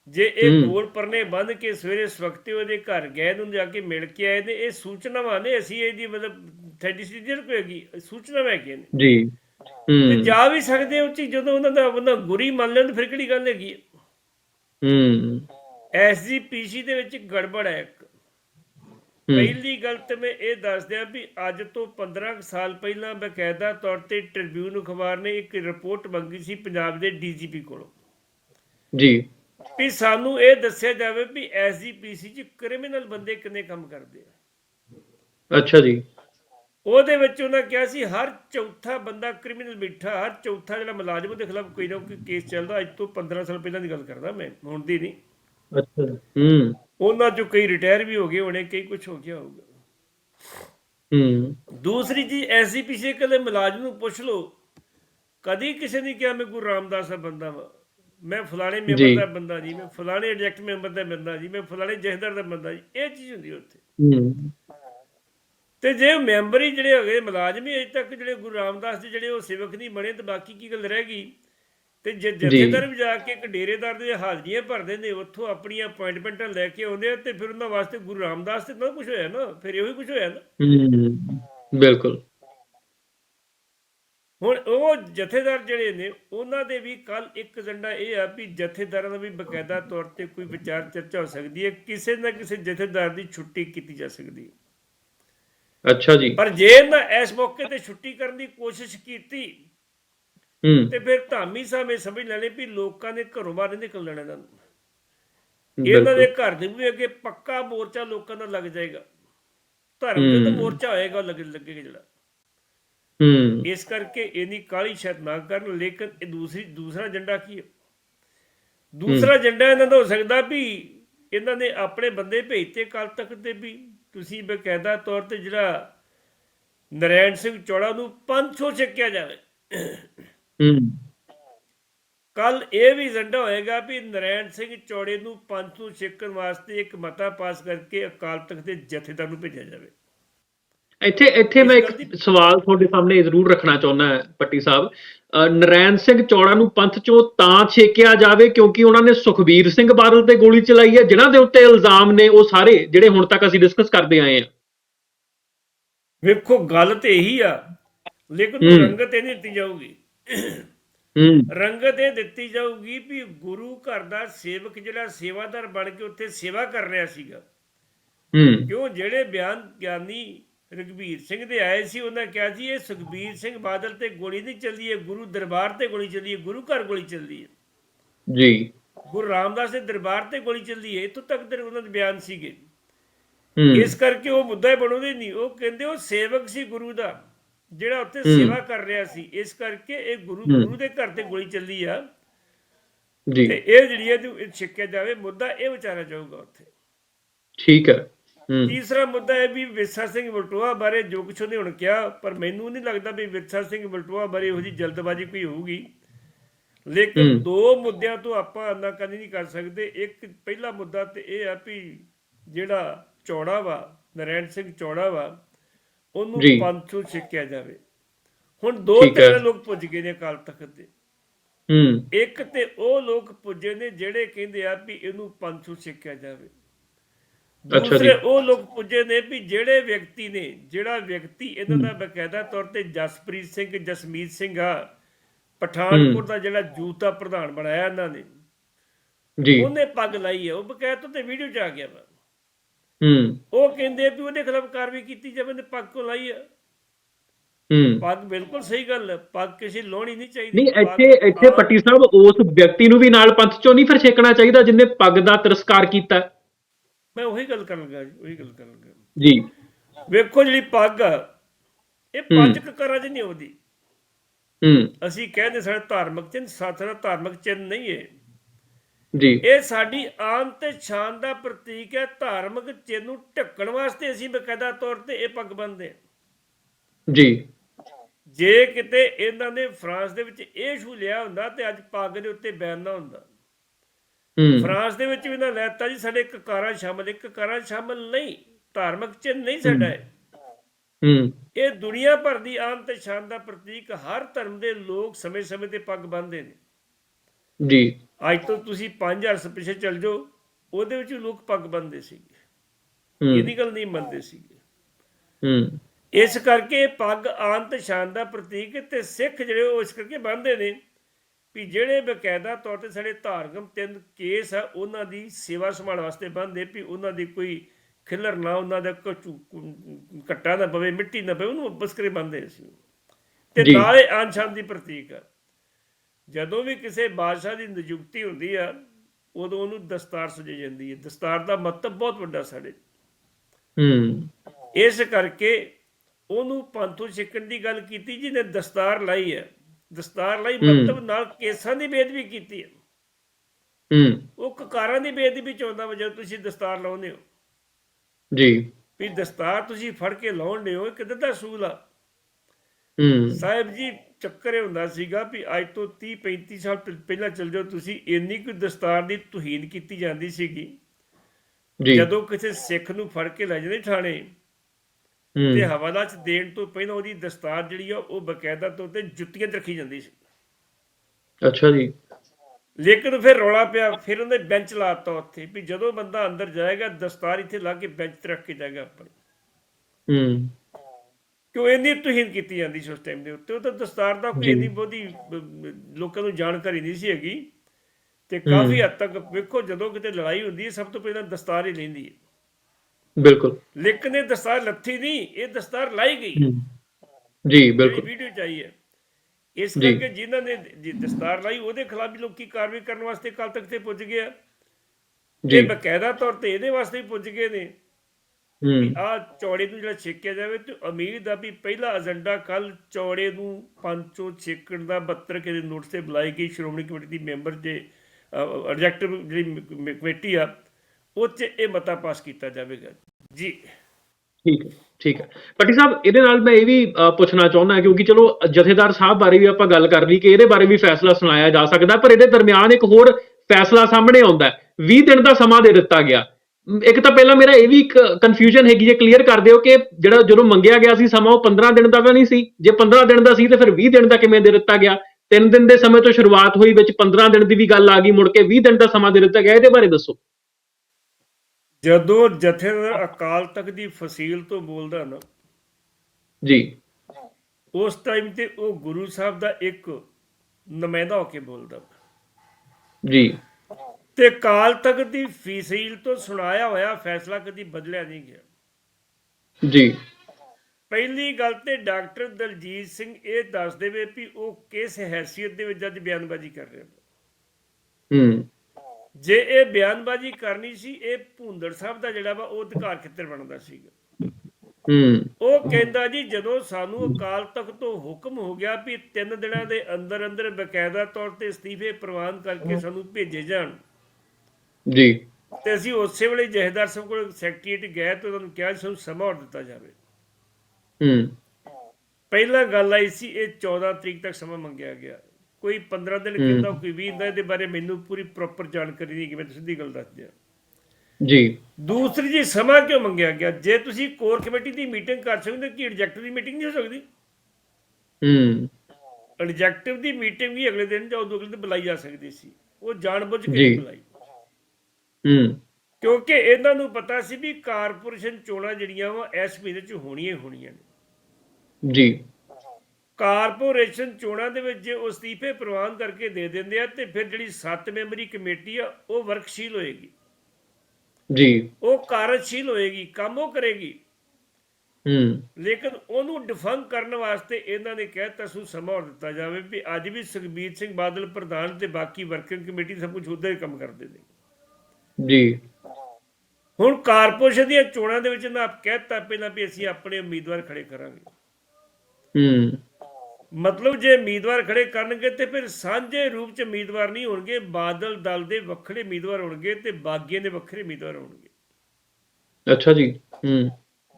ਜੇ ਇਹ ਹੂੰ। ਗੋਲ ਪਰਨੇ ਬੰਦ ਕੇ ਸਵੇਰੇ ਸਵਖਤੇ ਉਹਦੇ ਘਰ ਗਏ ਨੂੰ ਜਾ ਕੇ ਮਿਲ ਕੇ ਆਏ ਨੇ ਇਹ ਸੂਚਨਾਵਾਂ ਨੇ ਅਸੀਂ ਇਹਦੀ ਮਤਲਬ ਥੈਡੀਸੀਜਰ ਕੋਏਗੀ ਸੂਚਨਾਵਾਂ ਹੈਗੀਆਂ ਨੇ। ਜੀ। ਤੇ ਹੂੰ ਜਾ ਵੀ ਸਕਦੇ ਉਹ ਚ ਜਦੋਂ ਉਹਨਾਂ ਦਾ ਉਹਨਾਂ ਗੁਰੀ ਮੰਨ ਲੈਣ ਫਿਰ ਕਿਹੜੀ ਗੱਲ ਹੈਗੀ ਹੈ? ਹੂੰ। ਐਸਜੀਪੀਸੀ ਦੇ ਵਿੱਚ ਗੜਬੜ ਹੈ। ਪਹਿਲੀ ਗੱਲ ਤੇ ਮੈਂ ਇਹ ਦੱਸ ਦਿਆਂ ਵੀ ਅੱਜ ਤੋਂ 15 ਕੁ ਸਾਲ ਪਹਿਲਾਂ ਬਕਾਇਦਾ ਤੌਰ ਤੇ ਟ੍ਰਿਬਿਊਨ ਅਖਬਾਰ ਨੇ ਇੱਕ ਰਿਪੋਰਟ ਮੰਗੀ ਸੀ ਪੰਜਾਬ ਦੇ ਡੀਜੀਪੀ ਕੋਲੋਂ। ਜੀ। ਵੀ ਸਾਨੂੰ ਇਹ ਦੱਸਿਆ ਜਾਵੇ ਵੀ ਐਸਜੀਪੀਸੀ ਚ ਕ੍ਰਿਮੀਨਲ ਬੰਦੇ ਕਿੰਨੇ ਕੰਮ ਕਰਦੇ ਆ। ਅੱਛਾ ਜੀ। ਉਹਦੇ ਵਿੱਚ ਉਹਨਾਂ ਕਿਹਾ ਸੀ ਹਰ ਚੌਥਾ ਬੰਦਾ ਕ੍ਰਿਮੀਨਲ ਬੈਠਾ ਹਰ ਚੌਥਾ ਜਿਹੜਾ ਮੁਲਾਜ਼ਮ ਦੇ ਖਿਲਾਫ ਕੋਈ ਨਾ ਕੋਈ ਕੇਸ ਚੱਲਦਾ। ਅੱਜ ਤੋਂ 15 ਸਾਲ ਪਹਿਲਾਂ ਦੀ ਗੱਲ ਕਰਦਾ ਮੈਂ ਹੁਣ ਦੀ ਨਹੀਂ। ਅੱਛਾ। ਜੀ ਹੂੰ। ਉਹਨਾਂ ਚੋਂ ਕਈ ਰਿਟਾਇਰ ਵੀ ਹੋ ਗਏ ਹੋਣੇ ਕਈ ਕੁਝ ਹੋ ਗਿਆ ਹੋਊਗਾ। ਹੂੰ। ਦੂਸਰੀ ਚੀਜ਼ ਐਸੀ ਪਿਛੇ ਕਦੇ ਮੁਲਾਜ਼ਮ ਨੂੰ ਪੁੱਛ ਲਓ ਕਦੀ ਕਿਸੇ ਨੇ ਕਿਹਾ ਮੈਂ ਗੁਰੂ ਰਾਮਦਾਸ ਦਾ ਬੰਦਾ ਵਾ। ਮੈਂ ਫਲਾਣੇ ਜੀ। ਮੈਂਬਰ ਦਾ ਬੰਦਾ ਜੀ ਮੈਂ ਫਲਾਣੇ ਐਡਜੈਕਟ ਮੈਂਬਰ ਦਾ ਬੰਦਾ ਜੀ ਮੈਂ ਫਲਾਣੇ ਜਥੇਦਾਰ ਦਾ ਬੰਦਾ ਜੀ। ਇਹ ਚੀਜ਼ ਹੁੰਦੀ ਹੈ ਉੱਥੇ। ਹੂੰ। ਤੇ ਜੇ ਮੈਂਬਰ ਹੀ ਜਿਹੜੇ ਹੈਗੇ ਮੁਲਾਜ਼ਮ ਹੀ ਅਜੇ ਤੱਕ ਜਿਹੜੇ ਗੁਰੂ ਰਾਮਦਾਸ ਦੇ ਜਿਹੜੇ ਉਹ ਸੇਵਕ ਨਹੀਂ ਬਣੇ ਤੇ ਬਾਕੀ ਕੀ ਗੱਲ ਰਹਿ ਗਈ? ਤੇ ਜੇ ਜਥੇਦਾਰ ਵੀ ਜਾ ਕੇ ਇੱਕ ਡੇਰੇਦਾਰ ਦੇ ਹਾਜ਼ਰੀਆਂ ਭਰਦੇ ਨੇ ਉੱਥੋਂ ਆਪਣੀਆਂ ਅਪਾਇੰਟਮੈਂਟਾਂ ਲੈ ਕੇ ਆਉਂਦੇ ਆ ਤੇ ਫਿਰ ਉਹਨਾਂ ਵਾਸਤੇ ਗੁਰੂ ਰਾਮਦਾਸ ਤੇ ਨਾ ਕੁਝ ਹੋਇਆ ਨਾ ਫਿਰ ਇਹੋ ਹੀ ਕੁਝ ਹੋਇਆ ਨਾ? ਹੂੰ ਬਿਲਕੁਲ। ਹੁਣ ਉਹ ਜਥੇਦਾਰ ਜਿਹੜੇ ਨੇ ਉਹਨਾਂ ਦੇ ਵੀ ਕੱਲ ਇੱਕ ਏਜੰਡਾ ਇਹ ਆ ਵੀ ਜਥੇਦਾਰਾਂ ਦਾ ਵੀ ਬਕਾਇਦਾ ਤੌਰ ਤੇ ਕੋਈ ਵਿਚਾਰ ਚਰਚਾ ਹੋ ਸਕਦੀ ਹੈ ਕਿਸੇ ਨਾ ਕਿਸੇ ਜਥੇਦਾਰ ਦੀ ਛੁੱਟੀ ਕੀਤੀ ਜਾ ਸਕਦੀ ਹੈ। ਅੱਛਾ ਜੀ। ਪਰ ਜੇ ਨਾ ਇਸ ਮੌਕੇ ਤੇ ਛੁੱਟੀ ਕਰਨ ਦੀ ਕੋਸ਼ਿਸ਼ ਕੀਤੀ ਤੇ ਫਿਰ ਧਾਮੀ ਸਾਹਿਬ ਇਹ ਸਮਝ ਲੈਣੇ ਵੀ ਲੋਕਾਂ ਨੇ ਘਰੋਂ ਬਾਹਰ ਨਿਕਲ ਲੈਣਾ ਇਹਨਾਂ ਨੂੰ। ਇਹਨਾਂ ਦੇ ਘਰ ਦੇ ਵੀ ਅੱਗੇ ਪੱਕਾ ਮੋਰਚਾ ਲੋਕਾਂ ਦਾ ਲੱਗ ਜਾਏਗਾ। ਧਰਮ ਦੇ ਤਾਂ ਹੂੰ। ਮੋਰਚਾ ਹੋਏਗਾ ਲੱਗ ਲੱਗੇਗਾ ਜਿਹੜਾ। ਹੂੰ। ਇਸ ਕਰਕੇ ਇਹਨੀ ਕਾਲੀ ਸ਼ਾਇਦ ਨਾ ਕਰਨ ਲੇਕਿਨ ਇਹ ਦੂਸਰੀ ਦੂਸਰਾ ਏਜੰਡਾ ਕੀ ਹੈ? ਦੂਸਰਾ ਏਜੰਡਾ ਇਹਨਾਂ ਦਾ ਹੋ ਸਕਦਾ ਵੀ ਇਹਨਾਂ ਨੇ ਆਪਣੇ ਬੰਦੇ ਭੇਜਤੇ ਕੱਲ ਤੱਕ ਤੇ ਵੀ ਤੁਸੀਂ ਬਕਾਇਦਾ ਤੌਰ ਤੇ ਜਿਹੜਾ ਨਰੈਣ ਸਿੰਘ ਚੌੜਾ ਨੂੰ 500 ਚੱਕਿਆ ਜਾਵੇ। ਹੂੰ। ਕੱਲ ਇਹ ਵੀ ਏਜੰਡਾ ਹੋਏਗਾ ਵੀ ਨਰੈਣ ਸਿੰਘ ਚੌੜੇ ਨੂੰ 500 ਛੇਕਣ ਵਾਸਤੇ ਇੱਕ ਮਤਾ ਪਾਸ ਕਰਕੇ ਅਕਾਲ ਤਖਤ ਦੇ ਜਥੇਦਾਰ ਨੂੰ ਭੇਜਿਆ ਜਾਵੇ। ਇੱਥੇ ਇੱਥੇ ਮੈਂ ਇੱਕ ਸਵਾਲ ਤੁਹਾਡੇ ਸਾਹਮਣੇ ਜ਼ਰੂਰ ਰੱਖਣਾ ਚਾਹੁੰਦਾ ਹਾਂ ਪੱਟੀ ਸਾਹਿਬ। ਨਰੈਣ ਸਿੰਘ ਚੌੜਾ ਨੂੰ ਪੰਥ ਚੋਂ ਤਾਂ ਛੇਕਿਆ ਜਾਵੇ ਕਿਉਂਕਿ ਉਹਨਾਂ ਨੇ ਸੁਖਬੀਰ ਸਿੰਘ ਬਾਦਲ ਤੇ ਗੋਲੀ ਚਲਾਈ ਹੈ ਜਿਨ੍ਹਾਂ ਦੇ ਉੱਤੇ ਇਲਜ਼ਾਮ ਨੇ ਉਹ ਸਾਰੇ ਜਿਹੜੇ ਹੁਣ ਤੱਕ ਅਸੀਂ ਡਿਸਕਸ ਕਰਦੇ ਆਏ ਹਾਂ। ਵੇਖੋ ਗੱਲ ਤੇ ਇਹੀ ਆ ਲੇਕਿਨ। ਰੰਗਤ ਇਹ ਨਹੀਂ ਦਿੱਤੀ ਜਾਊਗੀ। ਰੰਗਤ ਇਹ ਦਿੱਤੀ ਜਾਊਗੀ ਵੀ ਗੁਰੂ ਘਰ ਦਾ ਸੇਵਕ ਜਿਹੜਾ ਸੇਵਾਦਾਰ ਬਣ ਕੇ ਉੱਥੇ ਸੇਵਾ ਕਰ ਰਿਹਾ ਸੀਗਾ। ਕਿਉਂ? ਜਿਹੜੇ ਬਿਆਨ ਗਿਆਨੀ ਰਘਬੀਰ ਸਿੰਘ ਦੇ ਆਏ ਸੀ ਉਹਨਾਂ ਕਿਹਾ ਸੀ ਇਹ ਸੁਖਬੀਰ ਸਿੰਘ ਬਾਦਲ ਤੇ ਗੋਲੀ ਨਹੀਂ ਚੱਲੀ ਹੈ ਗੁਰੂ ਦਰਬਾਰ ਤੇ ਗੋਲੀ ਚੱਲੀ ਹੈ ਗੁਰੂ ਘਰ ਗੋਲੀ ਚੱਲੀ ਹੈ। ਜੀ। ਗੁਰੂ ਰਾਮਦਾਸ ਦੇ ਦਰਬਾਰ ਤੇ ਗੋਲੀ ਚੱਲੀ ਹੈ ਇੱਥੋਂ ਤੱਕ ਦੇ ਉਹਨਾਂ ਦੇ ਬਿਆਨ ਸੀਗੇ। ਇਸ ਕਰਕੇ ਉਹ ਮੁੱਦਾ ਬਣਾਉਂਦੇ ਨਹੀਂ। ਉਹ ਕਹਿੰਦੇ ਉਹ ਸੇਵਕ ਸੀ ਗੁਰੂ ਦਾ। ਜਿਹੜਾ ਉੱਥੇ। ਸੇਵਾ ਕਰ ਰਿਹਾ ਸੀ ਇਸ ਕਰਕੇ ਇਹ ਗੁਰੂ। ਗੁਰੂ ਦੇ ਘਰ ਤੇ ਗੋਲੀ ਚੱਲੀ ਆ। ਜੀ। ਤੇ ਇਹ ਜਿਹੜੀ ਹੈ ਜੋ ਛਿੱਕਿਆ ਜਾਵੇ ਮੁੱਦਾ ਇਹ ਵਿਚਾਰਿਆ ਜਾਊਗਾ ਉੱਥੇ। ਠੀਕ ਹੈ। ਤੀਸਰਾ ਮੁੱਦਾ ਇਹ ਵੀ ਵਿਰਸਾ ਸਿੰਘ ਵਲਟੋਆ ਬਾਰੇ ਜੋ ਕੁਛ ਉਹਨੇ ਹੁਣ ਕਿਹਾ ਪਰ ਮੈਨੂੰ ਨਹੀਂ ਲੱਗਦਾ ਵੀ ਵਿਰਸਾ ਸਿੰਘ ਵਲਟੋਆ ਬਾਰੇ ਇਹੋ ਜਿਹੀ ਜਲਦਬਾਜ਼ੀ ਕੋਈ ਹੋਊਗੀ। ਲੇਕਿਨ। ਦੋ ਮੁੱਦਿਆਂ ਤੋਂ ਆਪਾਂ ਅੰਨਾਕਾਨੀ ਨਹੀਂ ਕਰ ਸਕਦੇ। ਇੱਕ ਪਹਿਲਾ ਮੁੱਦਾ ਤੇ ਇਹ ਆ ਵੀ ਜਿਹੜਾ ਚੌੜਾ ਵਾ ਨਰੈਣ ਸਿੰਘ ਚੌੜਾ ਵਾ ਉਹਨੂੰ। 500 ਛਿੱਕਿਆ ਜਾਵੇ। ਹੁਣ ਦੋ ਠੀਕ ਹੈ। ਤਿੰਨ ਲੋਕ ਪੁੱਜ ਗਏ ਨੇ ਅਕਾਲ ਤਖਤ ਤੇ ਹੂੰ। ਇੱਕ ਤੇ ਉਹ ਲੋਕ ਪੁੱਜੇ ਨੇ ਜਿਹੜੇ ਕਹਿੰਦੇ ਆ ਵੀ ਇਹਨੂੰ 500 ਛਿੱਕਿਆ ਜਾਵੇ। ਦੂਸਰੇ ਉਹ ਲੋਕ ਪੁੱਜੇ ਨੇ ਵੀ ਜਿਹੜੇ ਵਿਅਕਤੀ ਨੇ ਜਿਹੜਾ ਵਿਅਕਤੀ ਇਹਨਾਂ ਦਾ ਬਕਾਇਦਾ ਤੌਰ ਤੇ ਜਸਪ੍ਰੀਤ ਸਿੰਘ ਜਸਮੀਤ ਸਿੰਘ ਆ ਪਠਾਨਕੋਟ ਦਾ ਜਿਹੜਾ ਦਾ ਪ੍ਰਧਾਨ ਬਣਾਇਆ ਇਹਨਾਂ ਨੇ ਜੀ। ਉਹਨੇ ਪੱਗ ਲਾਈ ਹੈ ਉਹ ਬਕਾਇਦਾ ਤੇ ਵੀਡੀਓ ਚ ਆ ਗਿਆ ਵਾ। ਹੂੰ। ਉਹ ਕਹਿੰਦੇ ਵੀ ਉਹਦੇ ਖਿਲਾਫ ਕਾਰਵਾਈ ਕੀਤੀ ਜਾਵੇ ਨੇ ਪੱਗ ਕੋ ਲਾਈ ਹੈ ਹੂੰ। ਪੱਗ ਬਿਲਕੁਲ ਸਹੀ ਗੱਲ ਹੈ ਪੱਗ ਕਿਸੇ ਲਾਉਣੀ ਨਹੀਂ ਚਾਹੀਦੀ। ਨਹੀਂ ਇੱਥੇ ਇੱਥੇ ਪੱਟੀ ਸਾਹਿਬ ਉਸ ਵਿਅਕਤੀ ਨੂੰ ਵੀ ਨਾਲ ਪੰਥ ਚੋਂ ਨਹੀਂ ਫਿਰ ਛੇਕਣਾ ਚਾਹੀਦਾ ਜਿਨੇ ਪੱਗ ਦਾ ਤਿਰਸਕਾਰ ਕੀਤਾ। ਮੈਂ ਉਹੀ ਗੱਲ ਕਰਨ ਲੱਗਾ ਜੀ, ਉਹੀ ਗੱਲ ਕਰਨ ਲੱਗਾ ਜੀ। ਵੇਖੋ ਜਿਹੜੀ ਪੱਗ ਆ ਇਹ। ਪੰਜ ਕਕਰਾਂ ਚ ਨਹੀਂ ਆਉਂਦੀ। ਹੂੰ। ਅਸੀਂ ਕਹਿੰਦੇ ਸਾਡਾ ਧਾਰਮਿਕ ਚਿੰਨ ਸਾਥਰਾ ਧਾਰਮਿਕ ਚਿੰਨ ਨਹੀਂ ਹੈ ਜੀ। ਇਹ ਸਾਡੀ ਆਨ ਤੇ ਸ਼ਾਨ ਦਾ ਪ੍ਰਤੀਕ ਹੈ ਧਾਰਮਿਕ ਚਿੰਨ ਨੂੰ ਢੱਕਣ ਵਾਸਤੇ ਅਸੀਂ ਬਕਾਇਦਾ ਤੌਰ ਤੇ ਇਹ ਪੱਗ ਬੰਨਦੇ ਹਾਂ। ਜੀ। ਜੇ ਕਿਤੇ ਇਹਨਾਂ ਨੇ ਫਰਾਂਸ ਦੇ ਵਿੱਚ ਇਹ ਇਸ਼ੂ ਲਿਆ ਹੁੰਦਾ ਤੇ ਅੱਜ ਪੱਗ ਦੇ ਉੱਤੇ ਬੈਨ ਨਾ ਹੁੰਦਾ। ਹੂੰ। ਫਰਾਂਸ ਦੇ ਵਿੱਚ ਵੀ ਨਾ ਲੈਤਾ ਜੀ ਸਾਡੇ ਕਕਾਰਾਂ ਸ਼ਾਮਲ ਇੱਕ ਕਕਾਰਾਂ ਸ਼ਾਮਲ ਨਹੀਂ ਧਾਰਮਿਕ ਚਿੰਨ ਨਹੀਂ ਸਾਡਾ ਹੂੰ। ਇਹ ਦੁਨੀਆ ਭਰ ਦੀ ਆਨ ਤੇ ਸ਼ਾਨ ਦਾ ਪ੍ਰਤੀਕ ਹਰ ਧਰਮ ਦੇ ਲੋਕ ਸਮੇਂ-ਸਮੇਂ ਤੇ ਪੱਗ ਬੰਨ੍ਹਦੇ ਨੇ। ਜੀ। ਅੱਜ ਤੋਂ ਤੁਸੀਂ 5000 ਸਾਲ ਪਿੱਛੇ ਚੱਲ ਜਾਓ ਉਹਦੇ ਵਿੱਚ ਲੋਕ ਪੱਗ ਬੰਨ੍ਹਦੇ ਸੀਗੇ। ਇਹਦੀ ਗੱਲ ਨਹੀਂ ਮੰਨਦੇ ਸੀਗੇ। ਹੂੰ। ਇਸ ਕਰਕੇ ਪੱਗ ਆਨ ਤੇ ਸ਼ਾਨ ਦਾ ਪ੍ਰਤੀਕ ਤੇ ਸਿੱਖ ਜਿਹੜੇ ਉਹ ਇਸ ਕਰਕੇ ਬੰਨ੍ਹਦੇ ਨੇ ਵੀ ਜਿਹੜੇ ਬਕਾਇਦਾ ਤੌਰ ਤੇ ਸਾਡੇ ਧਾਰਮਿਕ ਤਿੰਨ ਕੇਸ ਆ ਉਹਨਾਂ ਦੀ ਸੇਵਾ ਸੰਭਾਲ ਵਾਸਤੇ ਬੰਨ੍ਹਦੇ ਵੀ ਉਹਨਾਂ ਦੀ ਕੋਈ ਖਿਲਰ ਨਾ ਉਹਨਾਂ ਦਾ ਕਚੂ ਕੱਟਾ ਨਾ ਪਵੇ ਮਿੱਟੀ ਨਾ ਪਵੇ ਉਹਨੂੰ ਬਸਕਰੇ ਬੰਨ੍ਹਦੇ ਸੀ ਤੇ। ਨਾਲੇ ਆਨ ਸ਼ਾਨ ਦੀ ਪ੍ਰਤੀਕ ਆ। ਜਦੋਂ ਵੀ ਕਿਸੇ ਬਾਦਸ਼ਾਹ ਦੀ ਨਿਯੁਕਤੀ ਹੁੰਦੀ ਆ ਉਦੋਂ ਉਹਨੂੰ ਦਸਤਾਰ ਸਜਾਈ ਜਾਂਦੀ ਹੈ। ਦਸਤਾਰ ਦਾ ਮਹੱਤਵ ਬਹੁਤ ਵੱਡਾ ਸਾਡੇ ਹੂੰ। ਇਸ ਕਰਕੇ ਉਹਨੂੰ ਪੰਥੋਂ ਛਿੱਕਣ ਦੀ ਗੱਲ ਕੀਤੀ ਜਿਹਨੇ ਦਸਤਾਰ ਲਾਈ ਹੈ। ਦਸਤਾਰ ਲਾਈ। ਮਤਲਬ ਨਾਲ ਕੇਸਾਂ ਦੀ ਬੇਦਬੀ ਕੀਤੀ ਹੈ। ਹੂੰ। ਉਹ ਕਕਾਰਾਂ ਦੀ ਬੇਅਦਬੀ ਚ ਆਉਂਦਾ ਵਾ ਜਦੋਂ ਤੁਸੀਂ ਦਸਤਾਰ ਲਾਉਂਦੇ ਹੋ। ਜੀ। ਵੀ ਦਸਤਾਰ ਤੁਸੀਂ ਫੜ ਕੇ ਲਾਉਂਦੇ ਹੋ ਕਿੱਦਾਂ ਦਾ ਅਸੂਲ ਆ। ਹੂੰ। ਸਾਹਿਬ ਜੀ ਚੱਕਰ ਇਹ ਹੁੰਦਾ ਸੀਗਾ ਵੀ ਅੱਜ ਤੋਂ 30 35 ਸਾਲ ਪਹਿ- ਪਹਿਲਾਂ ਚੱਲ ਜਾਓ ਤੁਸੀਂ ਇੰਨੀ ਕੁ ਦਸਤਾਰ ਦੀ ਤੋਹੀਨ ਕੀਤੀ ਜਾਂਦੀ ਸੀਗੀ। ਜੀ। ਜਦੋਂ ਕਿਸੇ ਸਿੱਖ ਨੂੰ ਫੜ ਕੇ ਲੈ ਜਾਂਦੇ ਥਾਣੇ ਤੇ ਹਵਾਲਾ ਚ ਦੇਣ ਤੋਂ ਪਹਿਲਾਂ ਉਹਦੀ ਦਸਤਾਰ ਜਿਹੜੀ ਆ ਉਹ ਬਕਾਇਦਾ ਤੌਰ ਤੇ ਜੁੱਤੀਆਂ 'ਚ ਰੱਖੀ ਜਾਂਦੀ ਸੀ। ਅੱਛਾ ਜੀ। ਲੇਕਿਨ ਫਿਰ ਰੌਲਾ ਪਿਆ ਫਿਰ ਉਹਨੇ ਬੈਂਚ ਲਾਤਾ ਉੱਥੇ ਵੀ ਜਦੋਂ ਬੰਦਾ ਅੰਦਰ ਜਾਏਗਾ ਦਸਤਾਰ ਇੱਥੇ ਲਾ ਕੇ ਬੈਂਚ ਤੇ ਰੱਖ ਕੇ ਜਾਏਗਾ ਆਪਣੀ ਹੂੰ। ਕਿਉਂ ਇੰਨੀ ਤੁਹੀਨ ਕੀਤੀ ਜਾਂਦੀ ਸੀ ਉਸ ਟਾਈਮ ਦੇ ਉੱਤੇ? ਉਹ ਤਾਂ ਦਸਤਾਰ ਦਾ ਕੋਈ। ਇੰਨੀ ਬਹੁਤੀ ਲੋਕਾਂ ਨੂੰ ਜਾਣਕਾਰੀ ਨਹੀਂ ਸੀ ਹੈਗੀ। ਤੇ ਕਾਫੀ ਹੱਦ ਤੱਕ ਵੇਖੋ ਜਦੋਂ ਕਿਤੇ ਲੜਾਈ ਹੁੰਦੀ ਹੈ ਸਭ ਤੋਂ ਪਹਿਲਾਂ ਦਸਤਾਰ ਹੀ ਲੈਂਦੀ ਹੈ। ਬਿਲਕੁਲ। ਲੇਕਿਨ ਇਹ ਦਸਤਾਰ ਲੱਥੀ ਨਹੀਂ ਇਹ ਦਸਤਾਰ ਲਾਈ ਗਈ। ਹੂੰ। ਜੀ ਬਿਲਕੁਲ। ਵੀਡੀਓ ਚਾਹੀਏ ਇਸ। ਕਰਕੇ ਜਿਨ੍ਹਾਂ ਨੇ ਦਸਤਾਰ ਲਾਈ ਉਹਦੇ ਖਿਲਾਫ ਵੀ ਲੋਕੀ ਕਾਰਵਾਈ ਕਰਨ ਵਾਸਤੇ ਕੱਲ ਤੱਕ ਤੇ ਪੁੱਜ ਗਏ ਆ। ਜੀ। ਬਕਾਇਦਾ ਤੌਰ ਤੇ ਇਹਦੇ ਵਾਸਤੇ ਵੀ ਪੁੱਜ ਗਏ ਨੇ। ਹੂੰ। ਆ ਚੌੜੇ ਨੂੰ ਜਿਹੜਾ ਛੇਕਿਆ ਜਾਵੇ ਤੇ ਉਮੀਦ ਆ ਵੀ ਪਹਿਲਾ ਏਜੰਡਾ ਕੱਲ ਚੌੜੇ ਨੂੰ ਪੰਚੋ ਛੇਕਣ ਦਾ 72 ਕੇ ਦੇ ਨੋਟਿਸ ਤੇ ਬੁਲਾਈ ਗਈ ਸ਼੍ਰੋਮਣੀ ਕਮੇਟੀ ਦੀ ਮੈਂਬਰ ਜੇ ਐਗਜ਼ੈਕਟਿਵ ਜਿਹੜੀ ਕਮੇਟੀ ਆ ਉਹ 'ਚ ਇਹ ਮਤਾ ਪਾਸ ਕੀਤਾ ਜਾਵੇਗਾ। ਜੀ। ਠੀਕ ਹੈ ਠੀਕ ਹੈ। ਪੱਟੀ ਸਾਹਿਬ ਇਹਦੇ ਨਾਲ ਮੈਂ ਇਹ ਵੀ ਪੁੱਛਣਾ ਚਾਹੁੰਦਾ ਕਿਉਂਕਿ ਚਲੋ ਜਥੇਦਾਰ ਸਾਹਿਬ ਬਾਰੇ ਵੀ ਆਪਾਂ ਗੱਲ ਕਰ ਲਈ ਕਿ ਇਹਦੇ ਬਾਰੇ ਵੀ ਫੈਸਲਾ ਸੁਣਾਇਆ ਜਾ ਸਕਦਾ ਪਰ ਇਹਦੇ ਦਰਮਿਆਨ ਇੱਕ ਹੋਰ ਫੈਸਲਾ ਸਾਹਮਣੇ ਆਉਂਦਾ ਹੈ। 20 ਦਿਨ ਦਾ ਸਮਾਂ ਦੇ ਦਿੱਤਾ ਗਿਆ। ਇੱਕ ਤਾਂ ਪਹਿਲਾਂ ਮੇਰਾ ਇਹ ਵੀ ਕਨਫਿਊਜ਼ਨ ਹੈਗੀ ਜੇ ਕਲੀਅਰ ਕਰ ਦਿਓ ਕਿ ਜਿਹੜਾ ਜਦੋਂ ਮੰਗਿਆ ਗਿਆ ਸੀ ਸਮਾਂ ਉਹ 15 ਦਿਨ ਦਾ ਤਾਂ ਨਹੀਂ ਸੀ। ਜੇ 15 ਦਿਨ ਦਾ ਸੀ ਤੇ ਫਿਰ 20 ਦਿਨ ਦਾ ਕਿਵੇਂ ਦੇ ਦਿੱਤਾ ਗਿਆ? 3 ਦਿਨ ਦੇ ਸਮੇਂ ਤੋਂ ਸ਼ੁਰੂਆਤ ਹੋਈ ਵਿੱਚ 15 ਦਿਨ ਦੀ ਵੀ ਗੱਲ ਆ ਗਈ ਮੁੜ ਕੇ 20 ਦਿਨ ਦਾ ਸਮਾਂ ਦੇ ਦਿੱਤਾ ਗਿਆ ਇਹਦੇ ਬਾਰੇ ਦੱਸੋ। ਜਦੋਂ ਜਥੇਦਾਰ ਅਕਾਲ ਤਖਤ ਦੀ ਫਸੀਲ ਤੋਂ ਬੋਲਦਾ ਨਾ ਜੀ। ਉਸ ਟਾਈਮ ਤੇ ਉਹ ਗੁਰੂ ਸਾਹਿਬ ਦਾ ਇੱਕ ਨੁਮਾਇੰਦਾ ਹੋ ਕੇ ਬੋਲਦਾ। ਜੀ। ਤੇ ਅਕਾਲ ਤਖਤ ਦੀ ਫਸੀਲ ਤੋਂ ਸੁਣਾਇਆ ਹੋਇਆ ਫੈਸਲਾ ਕਦੀ ਬਦਲਿਆ ਨਹੀਂ ਗਿਆ। ਜੀ। ਪਹਿਲੀ ਗੱਲ ਤੇ ਡਾਕਟਰ ਦਲਜੀਤ ਸਿੰਘ ਇਹ ਦੱਸ ਦੇਵੇ ਵੀ ਉਹ ਕਿਸ ਹੈਸੀਅਤ ਦੇ ਵਿੱਚ ਅੱਜ ਬਿਆਨਬਾਜ਼ੀ ਕਰ ਰਿਹਾ। ਹੂੰ। ਜੇ ਇਹ ਬਿਆਨਬਾਜ਼ੀ ਕਰਨੀ ਸੀ ਇਹ ਭੁੰਦੜ ਸਾਹਿਬ ਦਾ ਜਿਹੜਾ ਵਾ ਉਹ ਅਧਿਕਾਰ ਖੇਤਰ ਬਣਦਾ ਸੀਗਾ। ਹੂੰ। ਉਹ ਕਹਿੰਦਾ ਜੀ ਜਦੋਂ ਸਾਨੂੰ ਅਕਾਲ ਤਖਤ ਤੋਂ ਹੁਕਮ ਹੋ ਗਿਆ ਵੀ ਤਿੰਨ ਦਿਨਾਂ ਦੇ ਅੰਦਰ ਅੰਦਰ ਬਕਾਇਦਾ ਤੌਰ ਤੇ ਅਸਤੀਫੇ ਪ੍ਰਵਾਨ ਕਰਕੇ ਸਾਨੂੰ ਭੇਜੇ ਜਾਣ ਜੀ। ਤੇ ਅਸੀਂ ਉਸੇ ਵੇਲੇ ਜਹੇਦਾਰ ਸਾਹਿਬ ਕੋਲ ਸੈਕਟਰੀਏਟ ਗਏ ਤੇ ਉਹਨਾਂ ਨੂੰ ਕਿਹਾ ਸਾਨੂੰ ਸਮਾਂ ਹੋਰ ਦਿੱਤਾ ਜਾਵੇ। ਹੂੰ। ਪਹਿਲਾਂ ਗੱਲ ਆਈ ਸੀ ਇਹ 14 ਤਰੀਕ ਤੱਕ ਸਮਾਂ ਮੰਗਿਆ ਗਿਆ। ਕੋਈ 15 ਦਿਨ ਹੂੰ। ਕਹਿੰਦਾ ਕੋਈ 20 ਦਿਨ ਇਹਦੇ ਬਾਰੇ ਮੈਨੂੰ ਪੂਰੀ ਪ੍ਰੋਪਰ ਜਾਣਕਾਰੀ ਨਹੀਂ ਕਿ ਮੈਂ ਸਿੱਧੀ ਗੱਲ ਦੱਸ ਦਿਆਂ। ਜੀ। ਦੂਸਰੀ ਜੀ ਸਮਾਂ ਕਿਉਂ ਮੰਗਿਆ ਗਿਆ? ਜੇ ਤੁਸੀਂ ਕੋਰ ਕਮੇਟੀ ਦੀ ਮੀਟਿੰਗ ਕਰ ਸਕਦੇ ਕਿ ਰਿਜੈਕਟ ਦੀ ਮੀਟਿੰਗ ਨਹੀਂ ਹੋ ਸਕਦੀ? ਹੂੰ। ਰਿਜੈਕਟਿਵ ਦੀ ਮੀਟਿੰਗ ਵੀ ਅਗਲੇ ਦਿਨ ਜਾਂ ਉਦੋਂ ਅਗਲੇ ਦਿਨ ਬੁਲਾਈ ਜਾ ਸਕਦੀ ਸੀ। ਉਹ ਜਾਣਬੁੱਝ ਕੇ ਬੁਲਾਈ। ਹੂੰ। ਕਿਉਂਕਿ ਇਹਨਾਂ ਨੂੰ ਪਤਾ ਸੀ ਵੀ ਕਾਰਪੋਰੇਸ਼ਨ ਚੋਣਾਂ ਜਿਹੜੀਆਂ ਵਾ ਇਸ ਮਹੀਨੇ 'ਚ ਹੋਣੀਆਂ ਹੀ ਹੋਣੀਆਂ ਨੇ। ਜੀ। ਕਾਰਪੋਰੇਸ਼ਨ ਚੋਣਾਂ ਦੇ ਵਿੱਚ ਜੇ ਉਹ ਅਸਤੀਫੇ ਪ੍ਰਵਾਨ ਕਰਕੇ ਦੇ ਦਿੰਦੇ ਆ ਤੇ ਫਿਰ ਜਿਹੜੀ 7 ਮੈਂਬਰੀ ਕਮੇਟੀ ਆ ਉਹ ਵਰਕਸ਼ੀਲ ਹੋਏਗੀ। ਜੀ। ਉਹ ਕਾਰਜਸ਼ੀਲ ਹੋਏਗੀ ਕੰਮ ਉਹ ਕਰੇਗੀ। ਹੂੰ। ਲੇਕਿਨ ਉਹਨੂੰ ਡਿਫੰਗ ਕਰਨ ਵਾਸਤੇ ਇਹਨਾਂ ਨੇ ਕਹਿਤਾ ਸੂ ਸਮਾਂ ਹੋਰ ਦਿੱਤਾ ਜਾਵੇ ਵੀ ਅੱਜ ਵੀ ਸੁਖਬੀਰ ਸਿੰਘ ਬਾਦਲ ਪ੍ਰਧਾਨ ਤੇ ਬਾਕੀ ਵਰਕਿੰਗ ਕਮੇਟੀ ਸਭ ਕੁਝ ਉਹਦਾ ਹੀ ਕੰਮ ਕਰਦੇ ਨੇ। ਜੀ। ਹੁਣ ਕਾਰਪੋਰੇਸ਼ਨ ਦੀਆਂ ਚੋਣਾਂ ਦੇ ਵਿੱਚ ਨਾ ਕਹਿਤਾ ਪਹਿਲਾਂ ਵੀ ਅਸੀਂ ਆਪਣੇ ਉਮੀਦਵਾਰ ਖੜੇ ਕਰਾਂਗੇ। ਹੂੰ। ਮਤਲਬ ਜੇ ਉਮੀਦਵਾਰ ਖੜੇ ਕਰਨਗੇ ਤੇ ਫਿਰ ਸਾਂਝੇ ਰੂਪ ਚ ਉਮੀਦਵਾਰ ਨਹੀਂ ਹੋਣਗੇ ਬਾਦਲ ਦਲ ਦੇ ਵੱਖਰੇ ਉਮੀਦਵਾਰ ਹੋਣਗੇ ਤੇ ਬਾਗੀਆਂ ਦੇ ਵੱਖਰੇ ਉਮੀਦਵਾਰ ਹੋਣਗੇ। ਅੱਛਾ ਜੀ ਹੂੰ।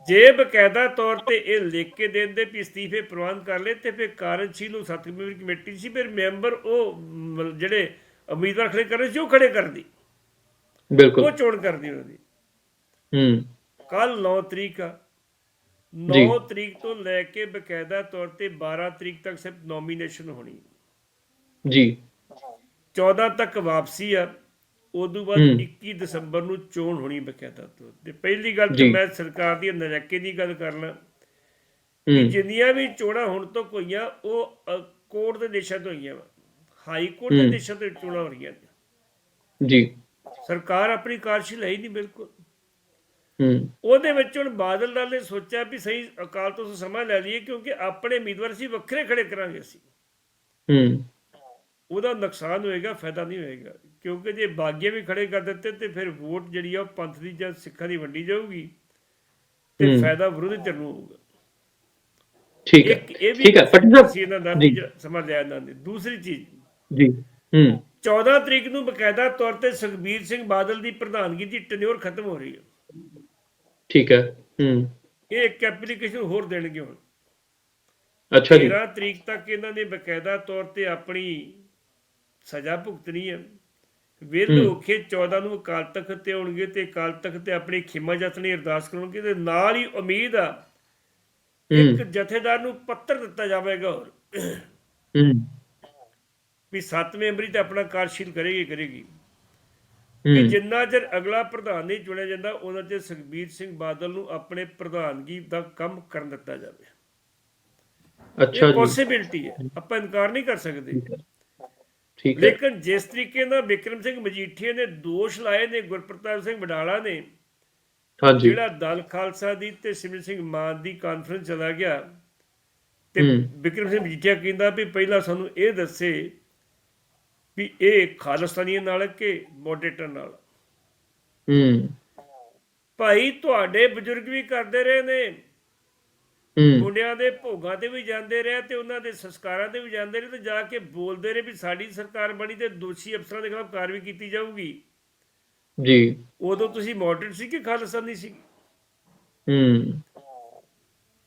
ਜੇ ਬਕਾਇਦਾ ਤੌਰ ਤੇ ਇਹ ਲਿਖ ਕੇ ਦਿੰਦੇ ਵੀ ਅਸਤੀਫੇ ਪ੍ਰਵਾਨ ਕਰ ਲਏ ਤੇ ਫਿਰ ਕਾਰਜਸ਼ੀਲ ਉਹ ਸੱਤ ਮੈਂਬਰੀ ਕਮੇਟੀ ਸੀ ਫਿਰ ਮੈਂਬਰ ਉਹ ਜਿਹੜੇ ਉਮੀਦਵਾਰ ਖੜੇ ਕਰ ਰਹੇ ਸੀ ਉਹ ਖੜੇ ਕਰਦੀ ਉਹ ਬਿਲਕੁਲ ਚੋਣ ਕਰਦੀ ਉਹਦੀ। ਹੂੰ। ਕੱਲ 9 ਤਰੀਕ ਆ। ਜੀ। 9 ਤਰੀਕ ਤੋਂ ਲੈ ਕੇ ਬਕਾਇਦਾ ਤੌਰ ਤੇ 12 ਤਰੀਕ ਤੱਕ ਸਿਰਫ ਨੋਮੀਨੇਸ਼ਨ ਹੋਣੀ। ਜੀ। 14 ਤੱਕ ਵਾਪਸੀ ਆ। ਉਦੋਂ ਬਾਅਦ ਹੂੰ। 21 ਦਸੰਬਰ ਨੂੰ ਚੋਣ ਹੋਣੀ ਬਕਾਇਦਾ ਤੌਰ ਤੇ। ਪਹਿਲੀ ਗੱਲ ਤੇ। ਮੈਂ ਸਰਕਾਰ ਦੀ ਨਜ਼ਰਕੇ ਦੀ ਗੱਲ ਕਰਨਾ ਹੂੰ। ਜਿੰਨੀਆਂ ਵੀ ਚੋਣਾਂ ਹੁਣ ਤੋਂ ਹੋਈਆਂ ਉਹ ਕੋਰਟ ਦੇ ਦੇਸ਼ਾਂ ਤੋਂ ਹੋਈਆਂ ਹਾਈ ਕੋਰਟ ਦੇ। ਦੇਸ਼ਾਂ ਤੋਂ ਚੋਣਾਂ ਹੋ ਰਹੀਆਂ ਜੀ। ਸਰਕਾਰ ਆਪਣੀ ਕਾਰਜਸ਼ੀਲ ਹੈ ਹੀ ਨਹੀਂ ਬਿਲਕੁਲ। ਹੂੰ। ਉਹਦੇ ਵਿੱਚ ਹੁਣ ਬਾਦਲ ਦਲ ਨੇ ਸੋਚਿਆ ਵੀ ਸਹੀ ਅਕਾਲ ਤੋਂ ਸਮਾਂ ਲੈ ਲਈਏ ਕਿਉਂਕਿ ਆਪਣੇ ਉਮੀਦਵਾਰ ਅਸੀਂ ਵੱਖਰੇ ਖੜੇ ਕਰਾਂਗੇ ਅਸੀਂ। ਹੂੰ। ਉਹਦਾ ਨੁਕਸਾਨ ਹੋਏਗਾ ਫਾਇਦਾ ਨਹੀਂ ਹੋਏਗਾ। ਕਿਉਂਕਿ ਜੇ ਬਾਗੀਆਂ ਵੀ ਖੜੇ ਕਰ ਦਿੱਤੇ ਤੇ ਫਿਰ ਵੋਟ ਜਿਹੜੀ ਆ ਉਹ ਪੰਥ ਦੀ ਜਾਂ ਸਿੱਖਾਂ ਦੀ ਵੰਡੀ ਜਾਊਗੀ ਤੇ। ਫਾਇਦਾ ਵਿਰੋਧੀ ਧਿਰ ਨੂੰ ਹੋਊਗਾ। ਠੀਕ ਹੈ। ਠੀਕ ਹੈ ਪੱਟੀ ਸਾਹਿਬ ਸੀ ਇਹਨਾਂ ਦਾ ਸਮਾਂ ਲਿਆ ਇਹਨਾਂ ਨੇ। ਦੂਸਰੀ ਚੀਜ਼। ਜੀ। ਹੂੰ। 14 ਤਰੀਕ ਨੂੰ ਬਕਾਇਦਾ ਤੌਰ ਤੇ ਸੁਖਬੀਰ ਸਿੰਘ ਬਾਦਲ ਦੀ ਪ੍ਰਧਾਨਗੀ ਦੀ ਟੈਨਿਓਰ ਖਤਮ ਹੋ ਰਹੀ ਹੈ। ਠੀਕ ਹੈ ਹੂੰ। ਇਹ ਇੱਕ ਐਪਲੀਕੇਸ਼ਨ ਹੋਰ ਦੇਣਗੇ ਹੁਣ। ਅੱਛਾ ਜੀ। 13 ਤਰੀਕ ਤੱਕ ਇਹਨਾਂ ਨੇ ਬਕਾਇਦਾ ਤੌਰ ਤੇ ਆਪਣੀ ਸਜ਼ਾ ਭੁਗਤਣੀ ਹੈ। ਵਿਰਧ ਹੂੰ। ਔਖੇ 14 ਨੂੰ ਅਕਾਲ ਤਖਤ ਤੇ ਆਉਣਗੇ ਤੇ ਅਕਾਲ ਤਖਤ ਤੇ ਆਪਣੀ ਖਿਮਾ ਜਤਨੀ ਅਰਦਾਸ ਕਰਨਗੇ ਤੇ ਨਾਲ ਹੀ ਉਮੀਦ ਆ ਇੱਕ ਜਥੇਦਾਰ ਨੂੰ ਪੱਤਰ ਦਿੱਤਾ ਜਾਵੇਗਾ ਹੋਰ। ਹੂੰ। ਵੀ 7 ਮੈਂਬਰੀ ਤੇ ਆਪਣਾ ਕਾਰਜਸ਼ੀਲ ਕਰੇਗੀ ਕਰੇਗੀ। ਕਿ ਜਿੰਨਾ ਚਿਰ ਅਗਲਾ ਪ੍ਰਧਾਨ ਨਹੀਂ ਚੁਣਿਆ ਜਾਂਦਾ ਉਹਨਾਂ ਚਿਰ ਸੁਖਬੀਰ ਸਿੰਘ ਬਾਦਲ ਨੂੰ ਆਪਣੇ ਪ੍ਰਧਾਨਗੀ ਦਾ ਕੰਮ ਕਰਨ ਦਿੱਤਾ ਜਾਵੇ। ਅੱਛਾ ਜੀ। ਪੋਸਿਬਿਲਟੀ ਹੈ। ਆਪਾਂ ਇਨਕਾਰ ਨਹੀਂ ਕਰ ਸਕਦੇ। ਠੀਕ ਹੈ। ਲੇਕਿਨ ਜਿਸ ਤਰੀਕੇ ਨਾਲ ਵਿਕਰਮ ਸਿੰਘ ਮਜੀਠੀਆ ਨੇ ਦੋਸ਼ ਲਾਏ ਨੇ ਗੁਰਪ੍ਰਤਾਪ ਸਿੰਘ ਵਡਾਲਾ ਨੇ ਹਾਂਜੀ। ਜਿਹੜਾ ਦਲ ਖਾਲਸਾ ਦੀ ਤੇ ਸਿਮਰਨ ਸਿੰਘ ਮਾਨ ਦੀ ਕਾਨਫਰੰਸ ਚਲਾ ਗਿਆ ਤੇ। ਵਿਕਰਮ ਸਿੰਘ ਮਜੀਠੀਆ ਕਹਿੰਦਾ ਵੀ ਪਹਿਲਾਂ ਸਾਨੂੰ ਇਹ ਦੱਸੇ ਵੀ ਇਹ ਖਾਲਸਤਾਨੀਆਂ ਨਾਲ ਕਿ ਮੋਡਰੇਟਰ ਨਾਲ? ਹੂੰ। ਭਾਈ ਤੁਹਾਡੇ ਬਜ਼ੁਰਗ ਵੀ ਕਰਦੇ ਰਹੇ ਨੇ। ਹੂੰ। ਮੁੰਡਿਆਂ ਦੇ ਭੋਗਾਂ ਤੇ ਵੀ ਜਾਂਦੇ ਰਹੇ ਤੇ ਉਹਨਾਂ ਦੇ ਸੰਸਕਾਰਾਂ ਤੇ ਵੀ ਜਾਂਦੇ ਰਹੇ ਤੇ ਜਾ ਕੇ ਬੋਲਦੇ ਰਹੇ ਵੀ ਸਾਡੀ ਸਰਕਾਰ ਬਣੀ ਤੇ ਦੋਸ਼ੀ ਅਫਸਰਾਂ ਦੇ ਖਿਲਾਫ ਕਾਰਵਾਈ ਕੀਤੀ ਜਾਊਗੀ। ਜੀ। ਉਦੋਂ ਤੁਸੀਂ ਮੋਡਰਨ ਸੀ ਕਿ ਖਾਲਿਸਤਾਨੀ ਸੀ? ਹੂੰ।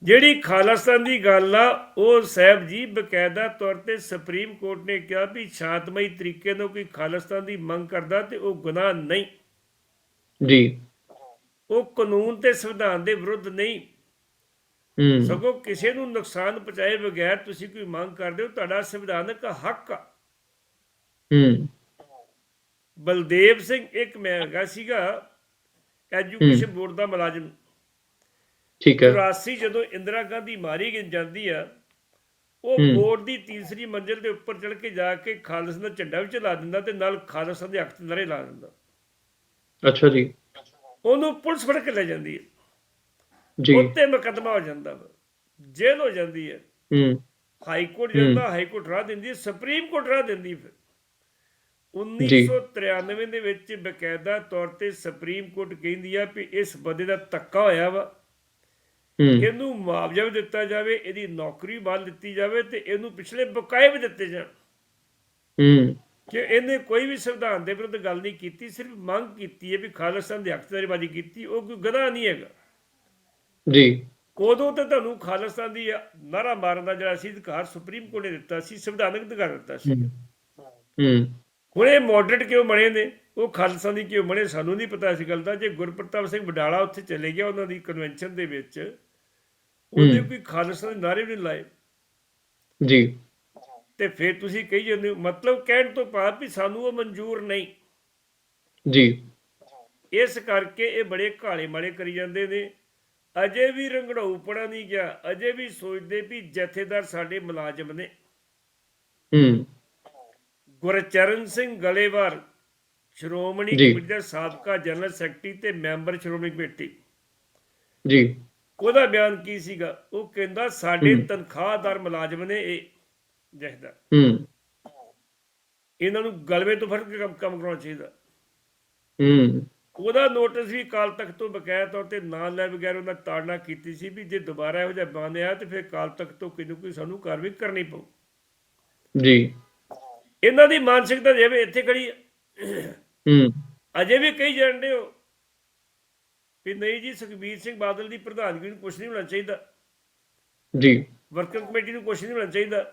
ਜਿਹੜੀ ਖਾਲਿਸਤਾਨ ਦੀ ਗੱਲ ਆ ਉਹ ਸਾਹਿਬ ਜੀ ਬਕਾਇਦਾ ਤੌਰ ਤੇ ਸੁਪਰੀਮ ਕੋਰਟ ਨੇ ਕਿਹਾ ਵੀ ਸ਼ਾਂਤਮਈ ਤਰੀਕੇ ਨਾਲ ਕੋਈ ਖਾਲਿਸਤਾਨ ਦੀ ਮੰਗ ਕਰਦਾ ਤੇ ਉਹ ਗੁਨਾਹ ਨਹੀਂ। ਜੀ। ਉਹ ਕਾਨੂੰਨ ਤੇ ਸੰਵਿਧਾਨ ਦੇ ਵਿਰੁੱਧ ਨਹੀਂ। ਹੂੰ। ਸਗੋਂ ਕਿਸੇ ਨੂੰ ਨੁਕਸਾਨ ਪਹੁੰਚਾਏ ਬਗੈਰ ਤੁਸੀਂ ਕੋਈ ਮੰਗ ਕਰਦੇ ਹੋ ਤੁਹਾਡਾ ਸੰਵਿਧਾਨਕ ਹੱਕ ਆ। ਹੂੰ। ਬਲਦੇਵ ਸਿੰਘ ਇੱਕ ਮੈਂ ਹੈਗਾ ਸੀਗਾ ਐਜੂਕੇਸ਼ਨ ਬੋਰਡ ਦਾ ਮੁਲਾਜ਼ਮ। ਠੀਕ ਹੈ। 84 ਜਦੋਂ ਇੰਦਰਾ ਗਾਂਧੀ ਮਾਰੀ ਗਈ ਜਾਂਦੀ ਆ ਉਹ। ਬੋਰਡ ਦੀ ਤੀਸਰੀ ਮੰਜ਼ਿਲ ਦੇ ਉੱਪਰ ਚੜ ਕੇ ਜਾ ਕੇ ਖਾਲਸਾ ਦਾ ਝੰਡਾ ਵੀ ਚਲਾ ਦਿੰਦਾ ਤੇ ਨਾਲ ਖਾਲਸਾ ਦੇ ਹੱਕ ਨਾਰੇ ਲਾ ਦਿੰਦਾ। ਅੱਛਾ ਜੀ। ਉਹਨੂੰ ਪੁਲਿਸ ਫੜ ਕੇ ਲੈ ਜਾਂਦੀ ਹੈ ਜੀ। ਉੱਤੇ ਮੁਕੱਦਮਾ ਹੋ ਜਾਂਦਾ ਜੇਲ੍ਹ ਹੋ ਜਾਂਦੀ ਹੈ ਹੂੰ। High court. ਜਾਂਦਾ ਹਾਈ ਕੋਰਟ ਰਾਹ ਦਿੰਦੀ ਹੈ ਸੁਪਰੀਮ ਕੋਰਟ ਰਾਹ ਦਿੰਦੀ ਫਿਰ। 1993 ਦੇ ਵਿੱਚ ਬਕਾਇਦਾ ਤੌਰ ਤੇ ਸੁਪਰੀਮ ਕੋਰਟ ਕਹਿੰਦੀ ਆ ਵੀ ਇਸ ਬੰਦੇ ਦਾ ਧੱਕਾ ਹੋਇਆ ਵਾ। ਇਹਨੂੰ ਮੁਆਵਜ਼ਾ ਵੀ ਦਿੱਤਾ ਜਾਵੇ ਇਹਦੀ ਨੌਕਰੀ ਬਹਾਲ ਦਿੱਤੀ ਜਾਵੇ ਤੇ ਇਹਨੂੰ ਪਿਛਲੇ ਬਕਾਏ ਵੀ ਦਿੱਤੇ ਜਾਣ। ਹੂੰ। ਕਿ ਇਹਨੇ ਕੋਈ ਵੀ ਸੰਵਿਧਾਨ ਦੇ ਵਿਰੁੱਧ ਗੱਲ ਨਹੀਂ ਕੀਤੀ ਸਿਰਫ ਮੰਗ ਕੀਤੀ ਹੈ ਵੀ ਖਾਲਿਸਤਾਨ ਦੀ ਹੱਕਦਾਰੀਬਾਜ਼ੀ ਕੀਤੀ ਉਹ ਕੋਈ ਗੁਨਾਹ ਨਹੀਂ ਹੈਗਾ। ਜੀ। ਉਦੋਂ ਤੇ ਤੁਹਾਨੂੰ ਖਾਲਿਸਤਾਨ ਦੀ ਨਾਰਾ ਮਾਰਨ ਦਾ ਜਿਹੜਾ ਸੀ ਅਧਿਕਾਰ ਸੁਪਰੀਮ ਕੋਰਟ ਨੇ ਦਿੱਤਾ ਸੀ ਸੰਵਿਧਾਨਕ ਅਧਿਕਾਰ ਦਿੱਤਾ ਸੀ। ਹੂੰ। ਹੂੰ। ਹੁਣ ਇਹ ਮੋਡਰੇਟ ਕਿਉਂ ਬਣੇ ਨੇ? ਉਹ ਖਾਲਸਾ ਦੀ ਕਿਉਂ ਬਣੇ? ਸਾਨੂੰ ਨਹੀਂ ਪਤਾ ਇਸ ਗੱਲ ਦਾ। ਜੇ ਗੁਰਪ੍ਰਤਾਪ ਸਿੰਘ ਵਡਾਲਾ ਉੱਥੇ ਚਲੇ ਗਿਆ ਉਹਨਾਂ ਦੀ ਕਨਵੈਨਸ਼ਨ ਦੇ ਵਿੱਚ ਉਹਨੇ ਹੂੰ। ਕੋਈ ਖਾਲਸਾ ਦੇ ਨਾਰੇ ਵੀ ਨਹੀਂ ਲਾਏ। ਜੀ। ਤੇ ਫਿਰ ਤੁਸੀਂ ਕਹੀ ਜਾਂਦੇ ਹੋ ਮਤਲਬ ਕਹਿਣ ਤੋਂ ਭਾਵ ਵੀ ਸਾਨੂੰ ਉਹ ਮਨਜ਼ੂਰ ਨਹੀਂ। ਜੀ। ਇਸ ਕਰਕੇ ਇਹ ਬੜੇ ਘਾਲੇ ਮਾਲੇ ਕਰੀ ਜਾਂਦੇ ਨੇ। ਅਜੇ ਵੀ ਰੰਗੜਾਊਪਣਾ ਨਹੀਂ ਗਿਆ ਅਜੇ ਵੀ ਸੋਚਦੇ ਵੀ ਜਥੇਦਾਰ ਸਾਡੇ ਮੁਲਾਜ਼ਮ ਨੇ। ਹੂੰ। ਗੁਰਚਰਨ ਸਿੰਘ ਗਲੇਵਾਰ ਸ਼੍ਰੋਮਣੀ। ਕਮੇਟੀ ਦਾ ਸਾਬਕਾ ਜਨਰਲ ਸੈਕਟਰੀ ਤੇ ਮੈਂਬਰ ਸ਼੍ਰੋਮਣੀ ਕਮੇਟੀ। ਜੀ। ਉਹਦਾ ਬਿਆਨ ਕੀ ਸੀਗਾ? ਉਹ ਕਹਿੰਦਾ ਸਾਡੇ। ਤਨਖਾਹਦਾਰ ਮੁਲਾਜ਼ਮ ਨੇ ਇਹ ਜਥੇਦਾਰ ਹੂੰ। ਇਹਨਾਂ ਨੂੰ ਗਲਵੇ ਤੋਂ ਫੜ ਕੇ ਕੰਮ ਕੰਮ ਕਰਾਉਣਾ ਚਾਹੀਦਾ। ਹੂੰ। ਉਹਦਾ ਨੋਟਿਸ ਵੀ ਕਾਲ ਤਖਤ ਤੋਂ ਬਕਾਇਆ ਤੌਰ ਤੇ ਨਾਂ ਲੈ ਬਗੈਰ ਉਹਨਾਂ ਤਾੜਨਾ ਕੀਤੀ ਸੀ ਵੀ ਜੇ ਦੁਬਾਰਾ ਇਹੋ ਜਿਹਾ ਬੰਦ ਆਇਆ ਤੇ ਫਿਰ ਕਾਲ ਤਖਤ ਤੋਂ ਕੋਈ ਨਾ ਕੋਈ ਸਾਨੂੰ ਕਾਰਵਾਈ ਕਰਨੀ ਪਊ। ਜੀ। ਇਹਨਾਂ ਦੀ ਮਾਨਸਿਕਤਾ ਜਿਵੇਂ ਇੱਥੇ ਖੜੀ ਹੈ ਹੂੰ। ਅਜੇ ਵੀ ਕਈ ਜਾਣਦੇ ਹੋ ਵੀ ਨਹੀਂ ਜੀ ਸੁਖਬੀਰ ਸਿੰਘ ਬਾਦਲ ਦੀ ਪ੍ਰਧਾਨਗੀ ਨੂੰ ਕੁਛ ਨਹੀਂ ਹੋਣਾ ਚਾਹੀਦਾ। ਜੀ। ਵਰਕਿੰਗ ਕਮੇਟੀ ਨੂੰ ਕੁਛ ਨਹੀਂ ਹੋਣਾ ਚਾਹੀਦਾ।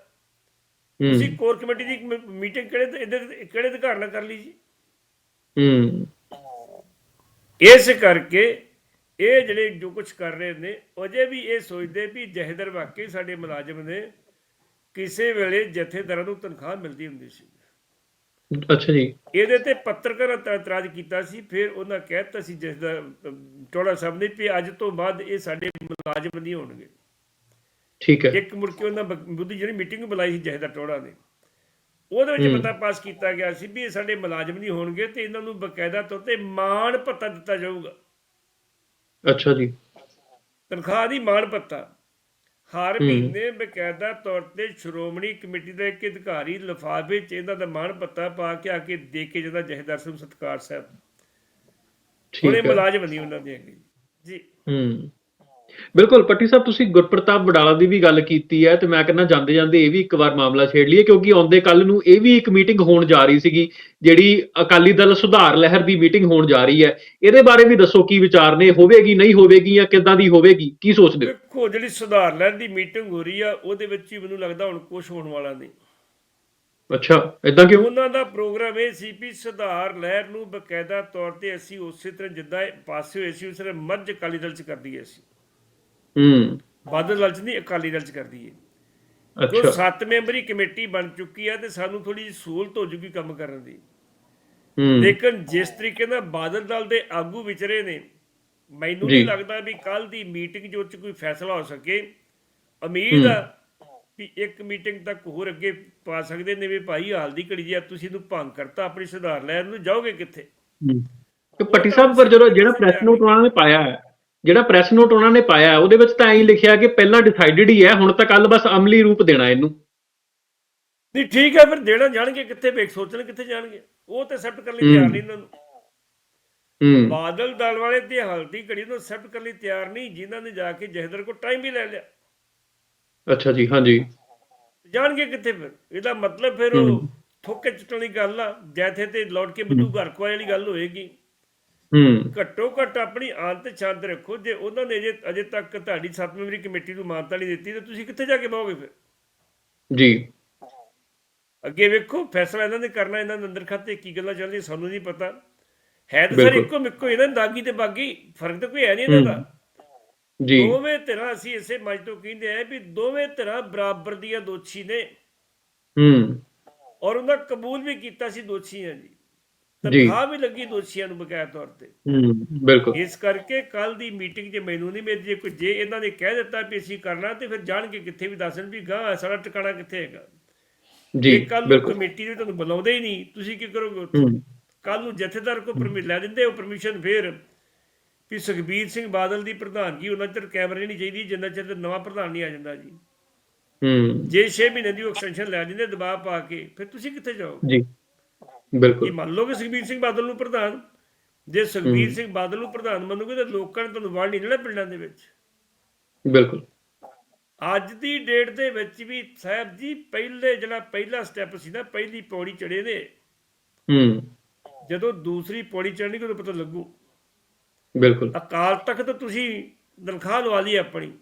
ਤੁਸੀਂ ਕੋਰ ਕਮੇਟੀ ਦੀ ਮੀਟਿੰਗ ਕਿਹੜੇ ਤੇ- ਇਹਦੇ- ਕਿਹੜੇ ਅਧਿਕਾਰ ਨਾਲ ਕਰ ਲਈ ਜੀ? ਹੂੰ। ਇਸ ਕਰਕੇ ਇਹ ਜਿਹੜੇ ਜੋ ਕੁਝ ਕਰ ਰਹੇ ਨੇ ਅਜੇ ਵੀ ਇਹ ਸੋਚਦੇ ਵੀ ਜਹੇਦਰ ਵਾਕਈ ਸਾਡੇ ਮੁਲਾਜ਼ਮ ਨੇ ਕਿਸੇ ਵੇਲੇ ਜਥੇਦਾਰਾਂ ਨੂੰ ਤਨਖਾਹ ਮਿਲਦੀ ਹੁੰਦੀ ਸੀ। ਅੱਛਾ ਜੀ। ਇਹਦੇ ਤੇ ਪੱਤਰਕਾਰ ਇਤਰਾਜ਼ ਕੀਤਾ ਸੀ ਫਿਰ ਉਹਨਾਂ ਕਹਿ ਦਿੱਤਾ ਸੀ ਜਿਸ ਦਾ ਟੋੜਾ ਸਾਹਿਬ ਨੇ ਵੀ ਅੱਜ ਤੋਂ ਬਾਅਦ ਇਹ ਸਾਡੇ ਮੁਲਾਜ਼ਮ ਨਹੀਂ ਹੋਣਗੇ। ਠੀਕ ਹੈ। ਇੱਕ ਮੁੜ ਕੇ ਉਹਨਾਂ ਬੁੱਧੀ ਜਿਹੜੀ ਮੀਟਿੰਗ ਬੁਲਾਈ ਸੀ ਜਹੇਦਾਰ ਟੋੜਾ ਨੇ ਉਹਦੇ ਵਿੱਚ। ਪਤਾ ਪਾਸ ਕੀਤਾ ਗਿਆ ਸੀ ਵੀ ਇਹ ਸਾਡੇ ਮੁਲਾਜ਼ਮ ਨਹੀਂ ਹੋਣਗੇ ਤੇ ਇਹਨਾਂ ਨੂੰ ਬਕਾਇਦਾ ਤੌਰ ਤੇ ਮਾਣ ਭੱਤਾ ਦਿੱਤਾ ਜਾਊਗਾ। ਅੱਛਾ ਜੀ। ਤਨਖਾਹ ਦੀ ਮਾਣ ਭੱਤਾ। ਹਰ। ਮਹੀਨੇ ਬਕਾਇਦਾ ਤੌਰ ਤੇ ਸ਼੍ਰੋਮਣੀ ਕਮੇਟੀ ਦਾ ਇੱਕ ਅਧਿਕਾਰੀ ਲਿਫਾਫੇ 'ਚ ਇਹਨਾਂ ਦਾ ਮਾਣ ਭੱਤਾ ਪਾ ਕੇ ਆ ਕੇ ਦੇ ਕੇ ਜਾਂਦਾ ਜਹੇਦਾਰ ਸਿੰਘ ਸਤਕਾਰ ਸਾਹਿਬ। ਠੀਕ ਹੈ ਮੁਲਾਜ਼ਮ ਨਹੀਂ ਉਹਨਾਂ ਦੇ ਜੀ। ਹੂੰ। ਬਿਲਕੁਲ ਪੱਟੀ ਸਾਹਿਬ ਤੁਸੀਂ ਗੁਰਪ੍ਰਤਾਪ ਵਡਾਲਾ ਦੀ ਵੀ ਗੱਲ ਕੀਤੀ ਹੈ ਤੇ ਮੈਂ ਕਹਿੰਦਾ ਜਾਂਦੇ ਜਾਂਦੇ ਇਹ ਵੀ ਇੱਕ ਵਾਰ ਮਾਮਲਾ ਛੇੜ ਲਈਏ ਕਿਉਂਕਿ ਆਉਂਦੇ ਕੱਲ ਨੂੰ ਇਹ ਵੀ ਇੱਕ ਮੀਟਿੰਗ ਹੋਣ ਜਾ ਰਹੀ ਸੀਗੀ ਜਿਹੜੀ ਅਕਾਲੀ ਦਲ ਸੁਧਾਰ ਲਹਿਰ ਦੀ ਮੀਟਿੰਗ ਹੋਣ ਜਾ ਰਹੀ ਹੈ। ਇਹਦੇ ਬਾਰੇ ਵੀ ਦੱਸੋ ਕੀ ਵਿਚਾਰ ਨੇ ਹੋਵੇਗੀ ਨਹੀਂ ਹੋਵੇਗੀ ਜਾਂ ਕਿੱਦਾਂ ਦੀ ਹੋਵੇਗੀ ਕੀ ਸੋਚਦੇ ਹੋ? ਦੇਖੋ ਜਿਹੜੀ ਸੁਧਾਰ ਲਹਿਰ ਦੀ ਮੀਟਿੰਗ ਹੋ ਰਹੀ ਆ ਉਹਦੇ ਵਿੱਚ ਹੀ ਮੈਨੂੰ ਲੱਗਦਾ ਹੁਣ ਕੁਝ ਹੋਣ ਵਾਲਾ ਨਹੀਂ। ਅੱਛਾ ਇਦਾਂ ਕਿਉਂ? ਉਹਨਾਂ ਦਾ ਪ੍ਰੋਗਰਾਮ ਇਹ ਸੀ ਵੀ ਸੁਧਾਰ ਲਹਿਰ ਨੂੰ ਬਕਾਇਦਾ ਤੌਰ ਤੇ ਅਸੀਂ ਉਸੇ ਤਰ੍ਹਾਂ ਜਿੱਦਾਂ ਪਾਸੇ ਹੋਏ ਸੀ ਉਸੇ ਤਰ੍ਹਾਂ ਮਰਜ ਅਕਾਲੀ ਦਲ ਚ ਕਰ ਦਈਏ ਅਸੀਂ। ਹੂੰ। ਬਾਦਲ ਦਲ ਚ ਨਹੀਂ ਅਕਾਲੀ ਦਲ ਚ ਕਰ ਦਈਏ ਜੋ ਅੱਛਾ। ਸੱਤ ਮੈਂਬਰੀ ਕਮੇਟੀ ਬਣ ਚੁੱਕੀ ਹੈ ਤੇ ਸਾਨੂੰ ਥੋੜੀ ਜਿਹੀ ਸਹੂਲਤ ਹੋ ਜੂਗੀ ਕੰਮ ਕਰਨ ਦੀ। ਹੂੰ। ਲੇਕਿਨ ਜਿਸ ਤਰੀਕੇ ਨਾਲ ਬਾਦਲ ਦਲ ਦੇ ਆਗੂ ਵਿਚਰੇ ਨੇ ਮੈਨੂੰ। ਨਹੀਂ ਲੱਗਦਾ ਵੀ ਕੱਲ ਦੀ ਮੀਟਿੰਗ ਜੋ ਚ ਕੋਈ ਫੈਸਲਾ ਹੋ ਸਕੇ। ਉਮੀਦ ਆ ਵੀ ਇੱਕ ਮੀਟਿੰਗ ਤੱਕ ਹੋਰ ਅੱਗੇ ਪਾ ਸਕਦੇ ਨੇ ਵੀ ਭਾਈ ਹਾਲ ਦੀ ਘੜੀ ਜੇ ਤੁਸੀਂ ਇਹਨੂੰ ਭੰਗ ਕਰਤਾ ਆਪਣੀ ਸੁਧਾਰ ਲਹਿਰ ਨੂੰ ਜਾਓਗੇ ਕਿੱਥੇ। ਤੇ ਪੱਟੀ ਸਾਹਿਬ ਪਰ ਜਦੋਂ ਜਿਹੜਾ ਪ੍ਰੈਸ ਨੋਟ ਉਹਨਾਂ ਨੇ ਪਾਇਆ ਹੈ ਜਿਹੜਾ ਪ੍ਰੈਸ ਨੋਟ ਉਹਨਾਂ ਨੇ ਪਾਇਆ ਉਹਦੇ ਵਿੱਚ ਤਾਂ ਐਂ ਲਿਖਿਆ ਕਿ ਪਹਿਲਾਂ ਡਿਸਾਈਡਡ ਹੀ ਹੈ ਹੁਣ ਤਾਂ ਕੱਲ ਬਸ ਅਮਲੀ ਰੂਪ ਦੇਣਾ ਇਹਨੂੰ। ਨਹੀਂ ਠੀਕ ਹੈ ਫਿਰ ਦੇਣਾ ਜਾਣਗੇ ਕਿੱਥੇ ਵੇਖ ਸੋਚਣ ਕਿੱਥੇ ਜਾਣਗੇ। ਉਹ ਤੇ ਐਕਸੈਪਟ ਕਰਨ ਲਈ ਤਿਆਰ ਨਹੀਂ ਇਹਨਾਂ ਨੂੰ। ਹੂੰ। ਬਾਦਲ ਦਲ ਵਾਲੇ ਤੇ ਹਾਲ ਦੀ ਘੜੀ ਨੂੰ ਐਕਸੈਪਟ ਕਰਨ ਲਈ ਤਿਆਰ ਨਹੀਂ ਜਿਨ੍ਹਾਂ ਨੇ ਜਾ ਕੇ ਜਹਦਰ ਕੋ ਟਾਈਮ ਵੀ ਲੈ ਲਿਆ। ਅੱਛਾ ਜੀ ਹਾਂਜੀ। ਜਾਣਗੇ ਕਿੱਥੇ ਫਿਰ? ਇਹਦਾ ਮਤਲਬ ਫਿਰ ਉਹ ਥੋਕੇ ਚਟਣ ਗੱਲ ਆ ਜੈਥੇ ਤੇ ਲੌਟ ਕੇ ਬੁੱਧੂ ਘਰ ਕੋਏ ਵਾਲੀ ਗੱਲ ਹੋਏਗੀ। ਹੂੰ। ਘੱਟੋ ਘੱਟ ਆਪਣੀ ਆਂਤ ਸ਼ਾਂਤ ਰੱਖੋ। ਜੇ ਉਹਨਾਂ ਨੇ ਜੇ ਅਜੇ ਤੱਕ ਤੁਹਾਡੀ ਸੱਤ ਮੈਂਬਰੀ ਕਮੇਟੀ ਨੂੰ ਮਾਨਤਾ ਨਹੀਂ ਦਿੱਤੀ ਤਾਂ ਤੁਸੀਂ ਕਿੱਥੇ ਜਾ ਕੇ ਬਹੋਗੇ ਫਿਰ? ਜੀ। ਅੱਗੇ ਵੇਖੋ ਫੈਸਲਾ ਇਹਨਾਂ ਨੇ ਕਰਨਾ ਇਹਨਾਂ ਦੇ ਅੰਦਰ ਖਾਤੇ ਕੀ ਗੱਲਾਂ ਚੱਲਦੀਆਂ ਸਾਨੂੰ ਨਹੀਂ ਪਤਾ। ਹੈ ਤਾਂ ਸਰ। ਇੱਕੋ ਮਿੱਕੋ ਇਹਨਾਂ ਦੀ ਦਾਗੀ ਤੇ ਬਾਗੀ ਫ਼ਰਕ ਤਾਂ ਕੋਈ ਹੈ ਨਹੀਂ ਇਹਨਾਂ ਦਾ। ਜੀ। ਦੋਵੇਂ ਧਿਰਾਂ ਅਸੀਂ ਇਸੇ ਮੱਝ ਤੋਂ ਕਹਿੰਦੇ ਆ ਵੀ ਦੋਵੇਂ ਧਿਰਾਂ ਬਰਾਬਰ ਦੀਆਂ ਦੋਸ਼ੀ ਨੇ। ਹੂੰ। ਔਰ ਉਹਨਾਂ ਕਬੂਲ ਵੀ ਕੀਤਾ ਸੀ ਦੋਸ਼ੀ ਆ ਜੀ। ਤਨਖਾਹ ਵੀ ਲੱਗੀ ਦੋਸ਼ੀਆਂ ਨੂੰ ਬਕਾਇਆ ਤੌਰ ਤੇ। ਹੂੰ ਬਿਲਕੁਲ। ਇਸ ਕਰਕੇ ਕੱਲ ਦੀ ਮੀਟਿੰਗ 'ਚ ਮੈਨੂੰ ਨਹੀਂ ਮੇਰੀ ਜੇ ਕੋਈ ਜੇ ਇਹਨਾਂ ਨੇ ਕਹਿ ਦਿੱਤਾ ਵੀ ਅਸੀਂ ਕਰਨਾ ਤੇ ਫਿਰ ਜਾਣ ਕੇ ਕਿੱਥੇ ਵੀ ਦੱਸਣ ਵੀ ਗਾਂ ਸਾਡਾ ਟਿਕਾਣਾ ਕਿੱਥੇ ਹੈਗਾ। ਜੀ ਕੱਲ ਕਮੇਟੀ ਵੀ ਤੁਹਾਨੂੰ ਬੁਲਾਉਂਦੇ ਹੀ ਨਹੀਂ ਤੁਸੀਂ ਕੀ ਕਰੋਗੇ ਕੱਲ ਨੂੰ ਜਥੇਦਾਰ ਕੋ ਪਰਮਿਟ ਲੈ ਦਿੰਦੇ ਉਹ ਪਰਮਿਸ਼ਨ ਫੇਰ ਵੀ ਸੁਖਬੀਰ ਸਿੰਘ ਬਾਦਲ ਦੀ ਪ੍ਰਧਾਨਗੀ ਉਹਨਾਂ ਚਿਰ ਕੈਮਰੇ ਨਹੀਂ ਚਾਹੀਦੀ ਜਿੰਨਾ ਚਿਰ ਨਵਾਂ ਪ੍ਰਧਾਨ ਨਹੀਂ ਆ ਜਾਂਦਾ ਜੀ। ਹੂੰ। ਜੇ 6 ਮਹੀਨੇ ਦੀ ਐਕਸਟੈਂਸ਼ਨ ਲੈ ਦਿੰਦੇ ਦਬਾਅ ਪਾ ਕੇ ਫਿਰ ਤੁਸੀਂ ਕਿੱਥੇ ਜਾਓਗੇ? ਜੀ। ਬਿਲਕੁਲ। ਮੰਨ ਲਓ ਕਿ ਸੁਖਬੀਰ ਸਿੰਘ ਬਾਦਲ ਨੂੰ ਪ੍ਰਧਾਨ ਜੇ ਸੁਖਬੀਰ ਸਿੰਘ ਬਾਦਲ ਨੂੰ ਪ੍ਰਧਾਨ ਮੰਨੋਗੇ ਤਾਂ ਲੋਕਾਂ ਨੇ ਤੁਹਾਨੂੰ ਵੜ ਨਹੀਂ ਦੇਣਾ ਪਿੰਡਾਂ ਦੇ ਵਿੱਚ। ਬਿਲਕੁਲ। ਅੱਜ ਦੀ ਡੇਟ ਦੇ ਵਿੱਚ ਵੀ ਸਾਹਿਬ ਜੀ ਪਹਿਲੇ ਜਿਹੜਾ ਪਹਿਲਾ ਸਟੈਪ ਸੀ ਨਾ ਪਹਿਲੀ ਪੌੜੀ ਚੜੇ ਨੇ। ਹੂੰ। ਜਦੋਂ ਦੂਸਰੀ ਪੌੜੀ ਚੜ੍ਹਨੀ ਉਦੋਂ ਪਤਾ ਲੱਗੂ। ਬਿਲਕੁਲ। ਅਕਾਲ ਤਖਤ ਤੁਸੀਂ ਤਨਖਾਹ ਲਵਾ ਲਈ ਆਪਣੀ।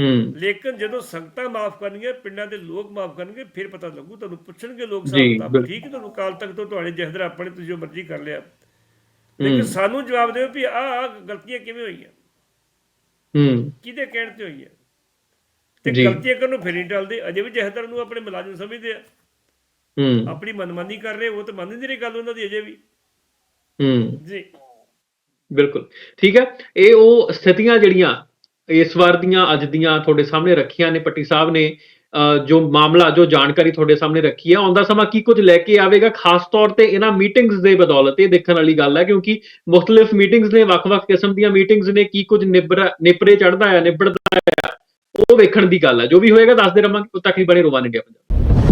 ਹੂੰ। ਲੇਕਿਨ ਜਦੋਂ ਸੰਗਤਾਂ ਮਾਫ ਕਰਨਗੇ ਪਿੰਡਾਂ ਦੇ ਲੋਕ ਮਾਫ ਕਰਨਗੇ ਫਿਰ ਪਤਾ ਲੱਗੂ ਤੁਹਾਨੂੰ ਪੁੱਛਣਗੇ ਲੋਕ ਸਾਹਿਬ। ਠੀਕ ਹੈ ਤੁਹਾਨੂੰ ਅਕਾਲ ਤਖਤ ਤੋਂ ਤੁਹਾਡੇ ਜਹਦਰ ਆਪਣੇ ਤੁਸੀਂ ਜੋ ਮਰਜ਼ੀ ਕਰ ਲਿਆ। ਲੇਕਿਨ ਸਾਨੂੰ ਜਵਾਬ ਦਿਓ ਵੀ ਆਹ ਗਲਤੀਆਂ ਕਿਵੇਂ ਹੋਈਆਂ? ਹੂੰ। ਕਿਹਦੇ ਕਹਿਣ ਤੇ ਹੋਈਆਂ? ਤੇ। ਗਲਤੀਆਂ ਕਰਨ ਨੂੰ ਫਿਰ ਨਹੀਂ ਟਲਦੇ ਅਜੇ ਵੀ ਜਹਦਰ ਨੂੰ ਆਪਣੇ ਮੁਲਾਜ਼ਮ ਸਮਝਦੇ ਆ। ਹੂੰ। ਆਪਣੀ ਮਨਮਾਨੀ ਕਰ ਰਹੇ ਉਹ ਤਾਂ ਮੰਨ ਨਹੀਂ ਰਹੀ ਗੱਲ ਉਹਨਾਂ ਦੀ ਅਜੇ ਵੀ। ਹੂੰ। ਜੀ। ਬਿਲਕੁਲ। ਠੀਕ ਹੈ ਇਹ ਉਹ ਸਥਿਤੀਆਂ ਜਿਹੜੀਆਂ ਇਸ ਵਾਰ ਦੀਆਂ, ਅੱਜ ਦੀਆਂ ਤੁਹਾਡੇ ਸਾਹਮਣੇ ਰੱਖੀਆਂ ਨੇ ਪੱਟੀ ਸਾਹਿਬ ਨੇ ਜੋ ਮਾਮਲਾ, ਜੋ ਜਾਣਕਾਰੀ ਤੁਹਾਡੇ ਸਾਹਮਣੇ ਰੱਖੀ ਹੈ ਆਉਂਦਾ ਸਮਾਂ ਕੀ ਕੁਝ ਲੈ ਕੇ ਆਵੇਗਾ? ਖਾਸ ਤੌਰ ਤੇ ਇਹਨਾਂ ਮੀਟਿੰਗਸ ਦੇ ਬਦੌਲਤ ਇਹ ਦੇਖਣ ਵਾਲੀ ਗੱਲ ਹੈ, ਕਿਉਂਕਿ ਮੁxtਲਿਫ ਮੀਟਿੰਗਸ ਨੇ, ਵੱਖ-ਵੱਖ ਕਿਸਮ ਦੀਆਂ ਮੀਟਿੰਗਸ ਨੇ, ਕੀ ਕੁਝ ਨਿਬਰ ਨਿਪਰੇ ਚੜਦਾ ਹੈ, ਨਿਬੜਦਾ ਹੈ, ਉਹ ਵੇਖਣ ਦੀ ਗੱਲ ਹੈ। ਜੋ ਵੀ ਹੋਏਗਾ, ਦੱਸਦੇ ਰਵਾਂਗੇ। ਉਦੋਂ ਤੱਕ ਹੀ ਬਣੇ ਰੋਵਾਨ ਇੰਡੀਆ ਪੰਜਾਬ।